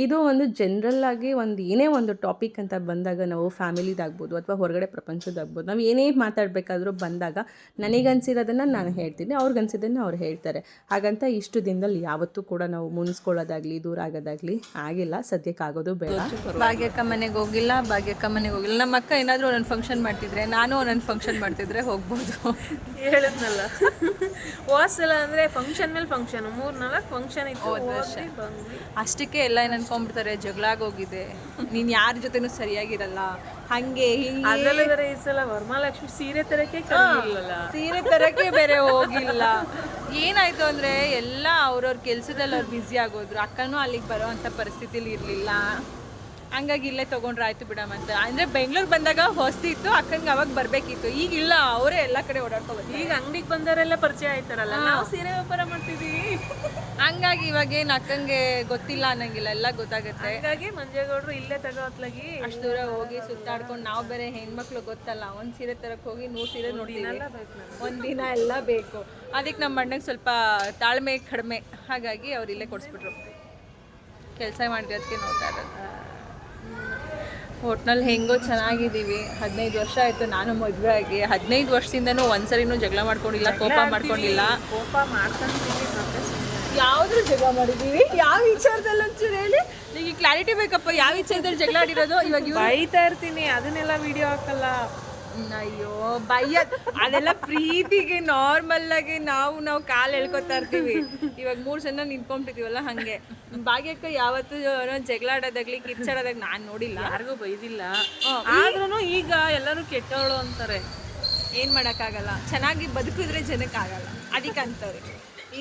A: ಇದು ಒಂದು ಜನ್ರಲ್ಲಾಗಿ ಒಂದು ಏನೇ ಒಂದು ಟಾಪಿಕ್ ಅಂತ ಬಂದಾಗ, ನಾವು ಫ್ಯಾಮಿಲಿದಾಗ್ಬೋದು ಅಥವಾ ಹೊರಗಡೆ ಪ್ರಪಂಚದಾಗ್ಬೋದು, ನಾವು ಏನೇ ಮಾತಾಡಬೇಕಾದ್ರೂ ಬಂದಾಗ ನನಗನ್ಸಿರೋದನ್ನು ನಾನು ಹೇಳ್ತೀನಿ ಅವ್ರಿಗನ್ಸಿದ್ದನ್ನು ಅವ್ರು ಹೇಳ್ತಾರೆ. ಹಾಗಂತ ಇಷ್ಟು ದಿನದಲ್ಲಿ ಯಾವತ್ತೂ ಕೂಡ ನಾವು ಮುನ್ಸ್ಕೊಳ್ಳೋದಾಗಲಿ ದೂರ ಆಗೋದಾಗಲಿ ಆಗಿಲ್ಲ. ಸದ್ಯಕ್ಕೆ ಆಗೋದು ಬೇಡ.
B: ಭಾಗ್ಯಕ್ಕ ಮನೆಗೆ ಹೋಗಿಲ್ಲ, ಭಾಗ್ಯಕ್ಕ ಮನೆಗೆ ಹೋಗಿಲ್ಲ. ನಮ್ಮ ಅಕ್ಕ ಏನಾದರೂ ಒಂದೊಂದು ಫಂಕ್ಷನ್ ಮಾಡ್ತಿದ್ರೆ, ನಾನು ಒಂದೊಂದು ಫಂಕ್ಷನ್ ಮಾಡ್ತಿದ್ರೆ ಹೋಗ್ಬೋದು.
F: ಹೇಳಿದ್ನಲ್ಲ. ಹೋದ್ಸಲ ಅಂದ್ರೆ ಫಂಕ್ಷನ್ ಮೇಲೆ ಫಂಕ್ಷನ್ ಮೂರ್ ನಾಲ್ಕು ಫಂಕ್ಷನ್ ಇತ್ತು
B: ಅಷ್ಟಕ್ಕೆ ಎಲ್ಲ ಏನ್ ಅನ್ಕೊಂಡ್ಬಿಡ್ತಾರೆ ಜಗಳ ಆಗೋಗಿದೆ ನೀನ್ ಯಾರ ಜೊತೆನೂ ಸರಿಯಾಗಿರಲ್ಲ. ಹಂಗೆ ಹಿಂಗೆ.
F: ಅದ್ರಲ್ಲೂ ಬೇರೆ ಈ ಸಲ ವರಮಹಾಲಕ್ಷ್ಮಿ ಸೀರೆ ತರಕ್ಕೆ
B: ಸೀರೆ ತರಕ್ಕೆ ಬೇರೆ ಹೋಗಿಲ್ಲ. ಏನಾಯ್ತು ಅಂದ್ರೆ ಎಲ್ಲ ಅವ್ರವ್ರ ಕೆಲ್ಸದಲ್ಲಿ ಅವ್ರು ಬ್ಯುಸಿ ಆಗೋದ್ರು. ಅಕ್ಕನೂ ಅಲ್ಲಿಗೆ ಬರೋ ಅಂತ ಪರಿಸ್ಥಿತಿಲಿ ಇರಲಿಲ್ಲ. ಹಂಗಾಗಿ ಇಲ್ಲೇ ತೊಗೊಂಡ್ರೆ ಆಯ್ತು ಬಿಡಮ್ಮ ಅಂತ. ಅಂದರೆ ಬೆಂಗ್ಳೂರು ಬಂದಾಗ ಹೊಸ್ತಿ ಇತ್ತು ಅಕ್ಕಂಗೆ ಅವಾಗ ಬರಬೇಕಿತ್ತು. ಈಗ ಇಲ್ಲ ಅವರೇ ಎಲ್ಲ ಕಡೆ ಓಡಾಡ್ಕೊಬೋದು
F: ಈಗ ಅಂಗಡಿಗೆ ಬಂದವರೆಲ್ಲ ಪರಿಚಯ ಆಯ್ತಾರಲ್ಲ? ನಾವು ಸೀರೆ ವ್ಯಾಪಾರ ಮಾಡ್ತಿದ್ವಿ.
B: ಹಂಗಾಗಿ ಇವಾಗ ಏನು ಅಕ್ಕಂಗೆ ಗೊತ್ತಿಲ್ಲ ಅನ್ನಂಗಿಲ್ಲ ಎಲ್ಲ ಗೊತ್ತಾಗುತ್ತೆ.
F: ಹಾಗಾಗಿ ಮಂಜೇಗೌಡರು ಇಲ್ಲೇ ತಗೋತ್ಲಾಗಿ
B: ಅಷ್ಟು ದೂರ ಹೋಗಿ ಸುತ್ತಾಡ್ಕೊಂಡು ನಾವು ಬೇರೆ ಹೆಣ್ಮಕ್ಳು ಗೊತ್ತಲ್ಲ ಒಂದು ಸೀರೆ ತರಕ್ಕೆ ಹೋಗಿ ನೂರು ಸೀರೆ ನೋಡಿಲ್ಲ ಒಂದು ದಿನ ಎಲ್ಲ ಬೇಕು. ಅದಕ್ಕೆ ನಮ್ಮ ಅಣ್ಣಗೆ ಸ್ವಲ್ಪ ತಾಳ್ಮೆ ಕಡಿಮೆ. ಹಾಗಾಗಿ ಅವ್ರು ಇಲ್ಲೇ ಕೊಡಿಸ್ಬಿಟ್ರು. ಕೆಲಸ ಮಾಡಿರೋದಕ್ಕೆ ನೋಡ್ತಾ ಇರೋದು. ಒಟ್ನಲ್ಲಿ ಹೆಂಗೋ ಚೆನ್ನಾಗಿದ್ದೀವಿ. ಹದಿನೈದು ವರ್ಷ ಆಯಿತು ನಾನು ಮದುವೆ ಆಗಿ. ಹದಿನೈದು ವರ್ಷದಿಂದನೂ ಒಂದ್ಸರಿನೂ ಜಗಳ ಮಾಡ್ಕೊಂಡಿಲ್ಲ ಕೋಪ ಮಾಡ್ಕೊಂಡಿಲ್ಲ.
F: ಕೋಪ
B: ಯಾವ್ದ್ರ ಜಗಳ ಮಾಡಿದೀವಿ ಯಾವ ವಿಚಾರದಲ್ಲಿ ಒಂಚೂರು ಹೇಳಿ. ನಿಮಗೆ ಕ್ಲಾರಿಟಿ ಬೇಕಪ್ಪ ಯಾವ ವಿಚಾರದಲ್ಲಿ ಜಗಳ ಆಡಿರೋದು? ಇವಾಗ
F: ಬೈತಾ ಇರ್ತೀನಿ ಅದನ್ನೆಲ್ಲ ವಿಡಿಯೋ ಹಾಕಲ್ಲ.
B: ಅಯ್ಯೋ ಬಯ್ಯ ಅದೆಲ್ಲ ಪ್ರೀತಿಗೆ ನಾರ್ಮಲ್ ಆಗಿ ನಾವು ನಾವು ಕಾಲು ಎಳ್ಕೊತಾ ಇರ್ತೀವಿ. ಇವಾಗ ಮೂರು ಜನ ನಿಂತ್ಕೊಂಡ್ಬಿಟ್ಟಿದೀವಲ್ಲ ಹಂಗೆ. ಭಾಗ್ಯಕ್ಕ ಯಾವತ್ತು ಜಗಳಾಡೋದಾಗ್ಲಿ ಕಿಚ್ಚಾಡೋದಾಗ ನಾನ್ ನೋಡಿಲ್ಲ.
F: ಯಾರಿಗೂ ಬೈದಿಲ್ಲ. ಆದ್ರೂ ಈಗ ಎಲ್ಲರೂ ಕೆಟ್ಟವಳು ಅಂತಾರೆ.
B: ಏನ್ ಮಾಡಕ್ಕಾಗಲ್ಲ. ಚೆನ್ನಾಗಿ ಬದುಕಿದ್ರೆ ಜನಕ್ಕೆ ಆಗಲ್ಲ. ಅದಕ್ಕೆ ಅಂತವ್ರೆ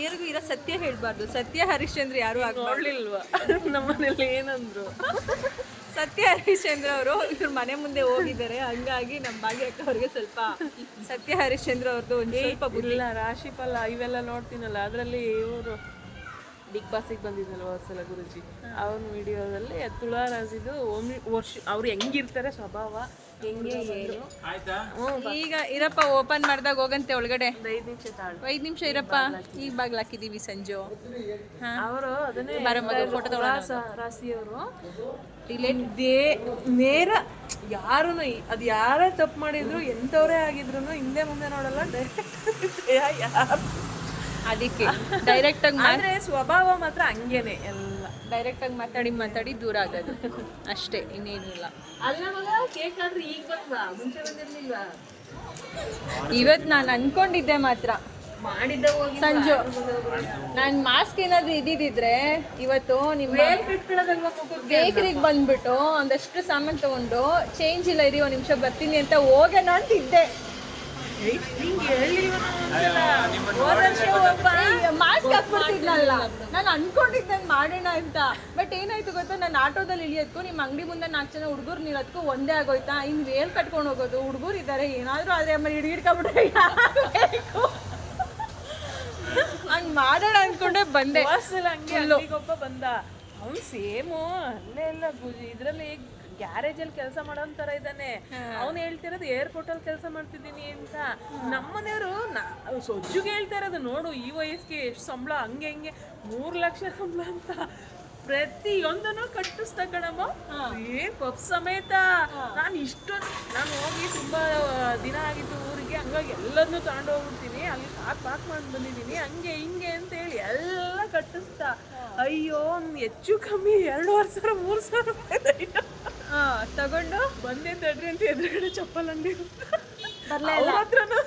B: ಯಾರಿಗೂ ಇರೋ ಸತ್ಯ ಹೇಳ್ಬಾರ್ದು. ಸತ್ಯ ಹರಿಶ್ಚಂದ್ರ ಯಾರು ಆಗ್ಬಾರ್ದು.
F: ನೋಡ್ಲಿಲ್ವಾ? ನಮ್ಮನೇಲಿ ಏನಂದ್ರು?
B: ಸತ್ಯ ಹರಿಶ್ಚಂದ್ರ ಅವರು ಇವ್ರ ಮನೆ ಮುಂದೆ ಹೋಗಿದ್ದಾರೆ. ಹಂಗಾಗಿ ನಮ್ಮ ಭಾಗ್ಯಕ್ಕ ಅವ್ರಿಗೆ ಸ್ವಲ್ಪ ಸತ್ಯ ಹರಿಶ್ಚಂದ್ರ ಅವ್ರದ್ದು ಒಂದು ಸ್ವಲ್ಪ ಬುದ್ಧಿ.
F: ರಾಶಿ ಫಲ ಇವೆಲ್ಲ ನೋಡ್ತೀನಲ್ಲ ಅದರಲ್ಲಿ ಇವರು ಬಿಗ್ ಬಾಸಿಗೆ ಬಂದಿದ್ದಲ್ವ ಸಲ ಗುರುಜಿ. ಅವ್ರ ವಿಡಿಯೋದಲ್ಲಿ ತುಳಾ ರಾಶಿದು ಒಮ್ಮೆ ವರ್ಷ ಅವ್ರು ಹೆಂಗಿರ್ತಾರೆ ಸ್ವಭಾವ ಹೆಂಗೆ ಏನು.
D: ಆಯ್ತಾ?
B: ಈಗ ಇರಪ್ಪ ಓಪನ್ ಮಾಡಿದಾಗ ಹೋಗಂತೆ ಒಳಗಡೆ.
F: ಐದು ನಿಮಿಷ ತಾಳು.
B: ಐದು ನಿಮಿಷ ಇರಪ್ಪ. ಈಗ ಬಾಗ್ಲ ಹಾಕಿದೀವಿ ಸಂಜು.
F: ಅವರು ಅದನ್ನೇ
B: ಫೋಟೋ
F: ರಾಶಿಯವರು. ದೇ ನೇರ ಯಾರು ಅದು ಯಾರೇ ತಪ್ಪು ಮಾಡಿದ್ರು ಎಂಥವ್ರೇ ಆಗಿದ್ರು ಹಿಂದೆ ಮುಂದೆ ನೋಡಲ್ಲ ಡೈರೆಕ್ಟ್ ಯಾರು
B: ಅದಕ್ಕೆ ಡೈರೆಕ್ಟ್ ಆಗಿ
F: ಆದ್ರೆ ಸ್ವಭಾವ ಮಾತ್ರ ಹಂಗೇನೆ ಎಲ್ಲ.
B: ಡೈರೆಕ್ಟ್ ಆಗಿ ಮಾತಾಡಿ ಮಾತಾಡಿ ದೂರ ಆಗೋದು. ಅಷ್ಟೇ ಇನ್ನೇನಿಲ್ಲ
F: ಅಲ್ಲ ಮಗ ಕೇಕ್ ಆದ್ರೆ ಈಗ ಬಂದ್ವಾ? ಮುಂಚೆ ಬಂದಿರ್ಲಿಲ್ವಾ?
B: ಇವತ್ತು ನಾನು ಅನ್ಕೊಂಡಿದ್ದೆ ಮಾತ್ರ.
F: ಮಾಡಿದ್ದ ಹೋಗಿ.
B: ಸಂಜು ನಾನು ಮಾಸ್ಕ್ ಏನಾದ್ರು ಇದ್ದಿದ್ರೆ ಇವತ್ತು ನಿಮ್ಮ ಬೇಕರಿಗೆ ಬಂದ್ಬಿಟ್ಟು ಒಂದಷ್ಟು ಸಾಮಾನು ತಗೊಂಡು ಚೇಂಜ್ ಇಲ್ಲ ಇರಿ ಒಂದು ನಿಮಿಷ ಬರ್ತೀನಿ ಅಂತ ಹೋಗೋಣ ಅಂತಿದ್ದೆ.
F: ಒಬ್ಬ
B: ಮಾಸ್ಕ್ ಹಾಕ್ಬಿಡ್ತಿದ್ನಲ್ಲ ನಾನು ಅನ್ಕೊಂಡಿದ್ದೆ ಮಾಡೋಣ ಅಂತ ಬಟ್ ಏನಾಯ್ತು ಗೊತ್ತಾ ನಾನು ಆಟೋದಲ್ಲಿ ಇಳಿಯೋದಕ್ಕೂ ನಿಮ್ಮ ಅಂಗಡಿ ಮುಂದೆ ನಾಲ್ಕು ಜನ ಹುಡುಗರು ನಿಲ್ಲೋದಕ್ಕೂ ಒಂದೇ ಆಗೋಯ್ತಾ ಇನ್ನು ವೇಲ್ ಕಟ್ಕೊಂಡು ಹೋಗೋದು ಹುಡುಗರು ಇದ್ದಾರೆ ಏನಾದರೂ ಆದರೆ ಅಮ್ಮ ಹಿಡಿ ಹಿಡ್ಕೊಬಿಟ್ರೆ ಹಂಗೆ ಮಾಡೋಣ ಅನ್ಕೊಂಡೆ ಬಂದೆ
F: ಹಂಗೆ ಅಲ್ಲಿಗೊಬ್ಬ ಬಂದ ಅವ್ನು ಸೇಮು ಅಲ್ಲೇ ಎಲ್ಲ ಇದ್ರಲ್ಲಿ ಗ್ಯಾರೇಜ್ ಅಲ್ಲಿ ಕೆಲಸ ಮಾಡೋಂತರ ಇದ್ದಾನೆ. ಅವ್ನು ಹೇಳ್ತಿರೋದು ಏರ್ಪೋರ್ಟ್ ಅಲ್ಲಿ ಕೆಲಸ ಮಾಡ್ತಿದ್ದೀನಿ ಅಂತ. ನಮ್ಮನೆಯವರು ಸೊಜ್ಜುಗೆ ಹೇಳ್ತಾ ಇರೋದು ನೋಡು ಈ ವಯಸ್ಸಿಗೆ ಎಷ್ಟು ಸಂಬಳ ಹಂಗೆ ಹಂಗೆ ಮೂರು ಲಕ್ಷ ಸಂಬಳ ಅಂತ. ಪ್ರತಿಯೊಂದನ್ನು ಕಟ್ಟಿಸ್ತಾ ಕಣಮ್ಮ. ಏ ಪಪ್ ಸಮೇತ. ನಾನು ಇಷ್ಟೊಂದು ನಾನು ಹೋಗಿ ತುಂಬಾ ದಿನ ಆಗಿತ್ತು ಊರಿಗೆ ಹಂಗಾಗಿ ಎಲ್ಲದನ್ನೂ ತಗೊಂಡು ಹೋಗ್ಬಿಡ್ತೀನಿ ಅಲ್ಲಿ ಪಾಕ್ ಪಾಕ್ ಮಾಡಿ ಬಂದಿದ್ದೀನಿ. ಹಂಗೆ ಹಿಂಗೆ ಅಂತ ಹೇಳಿ ಎಲ್ಲ ಕಟ್ಟಿಸ್ತಾ ಅಯ್ಯೋ ಹೆಚ್ಚು ಕಮ್ಮಿ ಎರಡೂವರೆ ಸಾವಿರ ಮೂರು ಸಾವಿರ ರೂಪಾಯಿ
B: ತಗೊಂಡು
F: ಬಂದೆ ತಡ್ರಿ ಅಂತ ಎದುರುಗಡೆ ಚಪ್ಪಲ್ ಅಂಗಡಿ ಅವ್ರ ಹತ್ರನೂ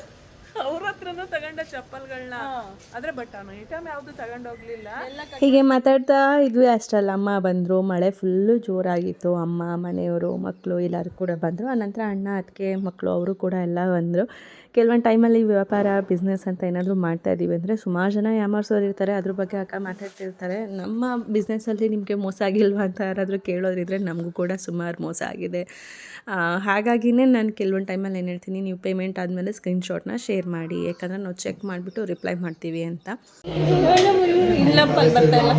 F: ಅವ್ರ ಹತ್ರನೂ ತಗೊಂಡ ಚಪ್ಪಲ್ಗಳನ್ನ ಆದ್ರೆ ಬಟ್ ಆ ಐಟಮ್ ಯಾವ್ದು ತಗೊಂಡೋಗ್ಲಿಲ್ಲ
A: ಹೀಗೆ ಮಾತಾಡ್ತಾ ಇದ್ವಿ ಅಷ್ಟಲ್ಲ ಅಮ್ಮ ಬಂದರು. ಮಳೆ ಫುಲ್ಲು ಜೋರಾಗಿತ್ತು. ಅಮ್ಮ ಮನೆಯವರು ಮಕ್ಕಳು ಎಲ್ಲರೂ ಕೂಡ ಬಂದರು. ಆನಂತರ ಅಣ್ಣ ಅದಕ್ಕೆ ಮಕ್ಕಳು ಅವರು ಕೂಡ ಎಲ್ಲ ಬಂದರು. ಕೆಲವೊಂದು ಟೈಮಲ್ಲಿ ವ್ಯಾಪಾರ ಬಿಸ್ನೆಸ್ ಅಂತ ಏನಾದರೂ ಮಾಡ್ತಾ ಇದ್ದೀವಿ ಅಂದರೆ ಸುಮಾರು ಜನ ಯಾಮಾರ್ಸೋರು ಇರ್ತಾರೆ ಅದ್ರ ಬಗ್ಗೆ ಅಕ್ಕ ಮಾತಾಡ್ತಿರ್ತಾರೆ. ನಮ್ಮ ಬಿಸ್ನೆಸ್ಸಲ್ಲಿ ನಿಮಗೆ ಮೋಸ ಆಗಿಲ್ವಾ ಅಂತ ಯಾರಾದರೂ ಕೇಳೋರಿದ್ರೆ ನಮಗೂ ಕೂಡ ಸುಮಾರು ಮೋಸ ಆಗಿದೆ. ಹಾಗಾಗಿನೇ ನಾನು ಕೆಲವೊಂದು ಟೈಮಲ್ಲಿ ಏನು ಹೇಳ್ತೀನಿ ನೀವು ಪೇಮೆಂಟ್ ಆದಮೇಲೆ ಸ್ಕ್ರೀನ್ಶಾಟ್ನ ಶೇರ್ ಮಾಡಿ ಯಾಕಂದರೆ ನಾವು ಚೆಕ್ ಮಾಡಿಬಿಟ್ಟು ರಿಪ್ಲೈ ಮಾಡ್ತೀವಿ ಅಂತ.
B: ಇಲ್ಲಪ್ಪ ಅಲ್ಲಿ ಬರ್ತಾ ಇಲ್ಲ.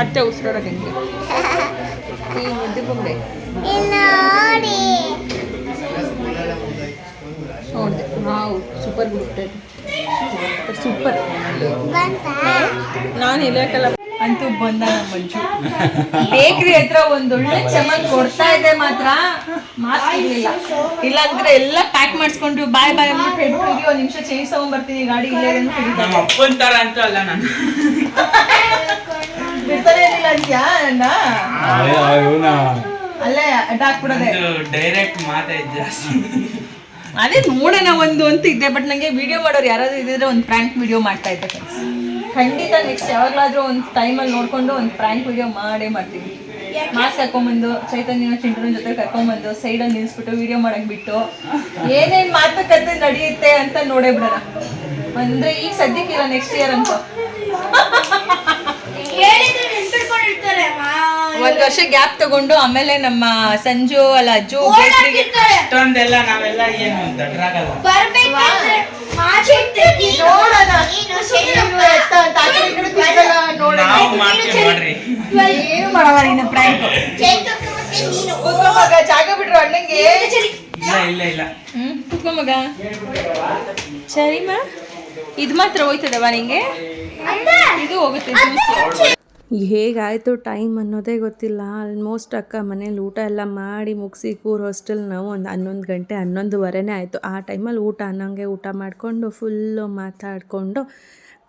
B: ಅತ್ತೆ ಉಸಿರಾಡೋ ಹೆಂಗೆ. ಈ ಮುದ್ದೆ ಬೊಂಬೆ. ಹೌದು ನಾವು ಸೂಪರ್ ಗುಡ್ ಸೂಪರ್. ನಾನು ಇಲ್ಲಕಲ್ಲ. ಅಂತೂ ಬಂದ ಮಂಜು. ಬೇಕ್ರಿ ಹತ್ರ ಒಂದೊಳ್ಳೆ ಚೆನ್ನಾಗಿ ಕೊಡ್ತಾ ಇದೆ ಮಾತ್ರ ಮಾಸ್ಕ್ ಇರ್ಲಿಲ್ಲ. ಇಲ್ಲಾಂದ್ರೆ ಎಲ್ಲ ಪ್ಯಾಕ್ ಮಾಡಿಸ್ಕೊಂಡು ಬಾಯ್ ಬಾಯ್ ಅಂದ್ಬಿಟ್ಟು ಹೇಳ್ಬಿಟ್ಟು ಇರಿ, ನಿಮಿಷ ಚೇಂಜ್ ತಗೊಂಡ್ಬರ್ತೀನಿ ಗಾಡಿ ಇಲ್ಲೇ
D: ನಮ್ಮ ಅಪ್ಪನ ತರ ಅಂತೂ ಅಲ್ಲ ನಾನು.
B: ಬಿಡ್ತಾನೆ ಇರ್ಲಿಲ್ಲ ಅಂತ್ಯಾ ನನ್ನ ಅಲ್ಲೇ ಅಡ್ಡ ಹಾಕ್ಬಿಡೋದೆ
D: ಡೈರೆಕ್ಟ್ ಜಾಸ್ತಿ.
B: ಅದೇ ನೋಡೋಣ ಒಂದು ಅಂತ ಇದ್ದೆ ಬಟ್ ನಂಗೆ ವಿಡಿಯೋ ಮಾಡೋರು ಯಾರಾದ್ರೂ ಇದ್ರೆ ಒಂದು ಪ್ರ್ಯಾಂಕ್ ವಿಡಿಯೋ ಮಾಡ್ತಾ ಇದ್ದೆ. ಖಂಡಿತ ನೆಕ್ಸ್ಟ್ ಯಾವಾಗಲಾದ್ರೂ ಒಂದು ಟೈಮಲ್ಲಿ ನೋಡ್ಕೊಂಡು ಒಂದು ಪ್ರ್ಯಾಂಕ್ ವಿಡಿಯೋ ಮಾಡೇ ಮಾಡ್ತೀವಿ ಮಾಸ್ಕ್ ಹಾಕೊಂಬಂದು ಚೈತನ್ಯ ಚಿಂಟುನ ಜೊತೆ ಕರ್ಕೊಂಬಂದು ಸೈಡಲ್ಲಿ ನಿಲ್ಸ್ಬಿಟ್ಟು ವಿಡಿಯೋ ಮಾಡಕ್ ಬಿಟ್ಟು, ಏನೇನ್ ಮಾತುಕತೆ ನಡೆಯುತ್ತೆ ಅಂತ ನೋಡೇ ಬಿಡೋಣ. ಅಂದ್ರೆ ಈಗ ಸದ್ಯಕ್ಕಿಲ್ಲ ನೆಕ್ಸ್ಟ್ ಇಯರ್ ಅಂತ ಒಂದ್ ವರ್ಷ ಗ್ಯಾಪ್ ತಗೊಂಡು ಆಮೇಲೆ ನಮ್ಮ ಸಂಜು ಅಲ್ಲ ಅಜ್ಜು ಬೇಕ್ರಿಗೆ
D: ಇಷ್ಟೊಂದೆಲ್ಲ ನಾವೆಲ್ಲ ಏನು
B: ಅಂತ
D: ನಾವು ಮಾಡ್ತೀವಿ
B: ಏನು ನೀನು ಮಗ ಜಾಗ ಬಿಡ್ರು ಅಣ್ಣಂಗೆ.
D: ಇಲ್ಲ ಇಲ್ಲ ಇಲ್ಲ.
B: ಹ್ಮ್ ಕೂತ್ಕೋ ಮಗ. ಸರಿಮಾ? ಇದು ಮಾತ್ರ ಹೋಯ್ತದವ ನಿಂಗೆ? ಇದು ಹೋಗುತ್ತೆ. ಜ್ಯೂಸ್
A: ಹೇಗಾಯಿತು ಟೈಮ್ ಅನ್ನೋದೇ ಗೊತ್ತಿಲ್ಲ. ಆಲ್ಮೋಸ್ಟ್ ಅಕ್ಕ ಮನೇಲಿ ಊಟ ಎಲ್ಲ ಮಾಡಿ ಮುಗಿಸಿ ಕೂರ್ ಹಾಸ್ಟೆಲ್ ನಾವು ಒಂದು ಹನ್ನೊಂದು ಗಂಟೆ ಹನ್ನೊಂದುವರೆನೇ ಆಯಿತು. ಆ ಟೈಮಲ್ಲಿ ಊಟ ಅನ್ನೋಂಗೆ ಊಟ ಮಾಡಿಕೊಂಡು ಫುಲ್ಲು ಮಾತಾಡಿಕೊಂಡು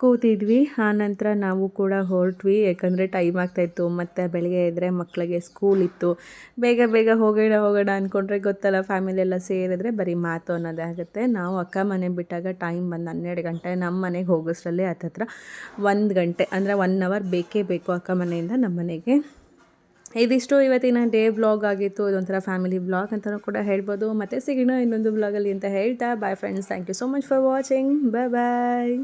A: ಕೂತಿದ್ವಿ ನಂತರ ನಾವು ಕೂಡ ಹೊರಟ್ವಿ. ಯಾಕಂದರೆ ಟೈಮ್ ಆಗ್ತಾಯಿತ್ತು ಮತ್ತು ಬೆಳಗ್ಗೆ ಇದ್ದರೆ ಮಕ್ಕಳಿಗೆ ಸ್ಕೂಲ್ ಇತ್ತು. ಬೇಗ ಬೇಗ ಹೋಗೋಣ ಹೋಗೋಣ ಅಂದ್ಕೊಂಡ್ರೆ ಗೊತ್ತಲ್ಲ ಫ್ಯಾಮಿಲಿ ಎಲ್ಲ ಸೇರಿದ್ರೆ ಬರೀ ಮಾತು ಅನ್ನೋದೇ ಆಗುತ್ತೆ. ನಾವು ಅಕ್ಕ ಮನೆ ಬಿಟ್ಟಾಗ ಟೈಮ್ ಬಂದು ಹನ್ನೆರಡು ಗಂಟೆ. ನಮ್ಮ ಮನೆಗೆ ಹೋಗೋಷ್ಟರಲ್ಲಿ ಹತ್ತತ್ರ ಒಂದು ಗಂಟೆ, ಅಂದರೆ ಒನ್ ಅವರ್ ಬೇಕೇ ಬೇಕು ಅಕ್ಕ ಮನೆಯಿಂದ ನಮ್ಮ ಮನೆಗೆ. ಇದಿಷ್ಟು ಇವತ್ತಿನ ಡೇ ಬ್ಲಾಗ್ ಆಗಿತ್ತು. ಇದೊಂಥರ ಫ್ಯಾಮಿಲಿ ಬ್ಲಾಗ್ ಅಂತಲೂ ಕೂಡ ಹೇಳ್ಬೋದು. ಮತ್ತೆ ಸಿಗೋಣ ಇನ್ನೊಂದು ಬ್ಲಾಗಲ್ಲಿ ಅಂತ ಹೇಳ್ತಾ. Bye friends thank you so much for watching bye bye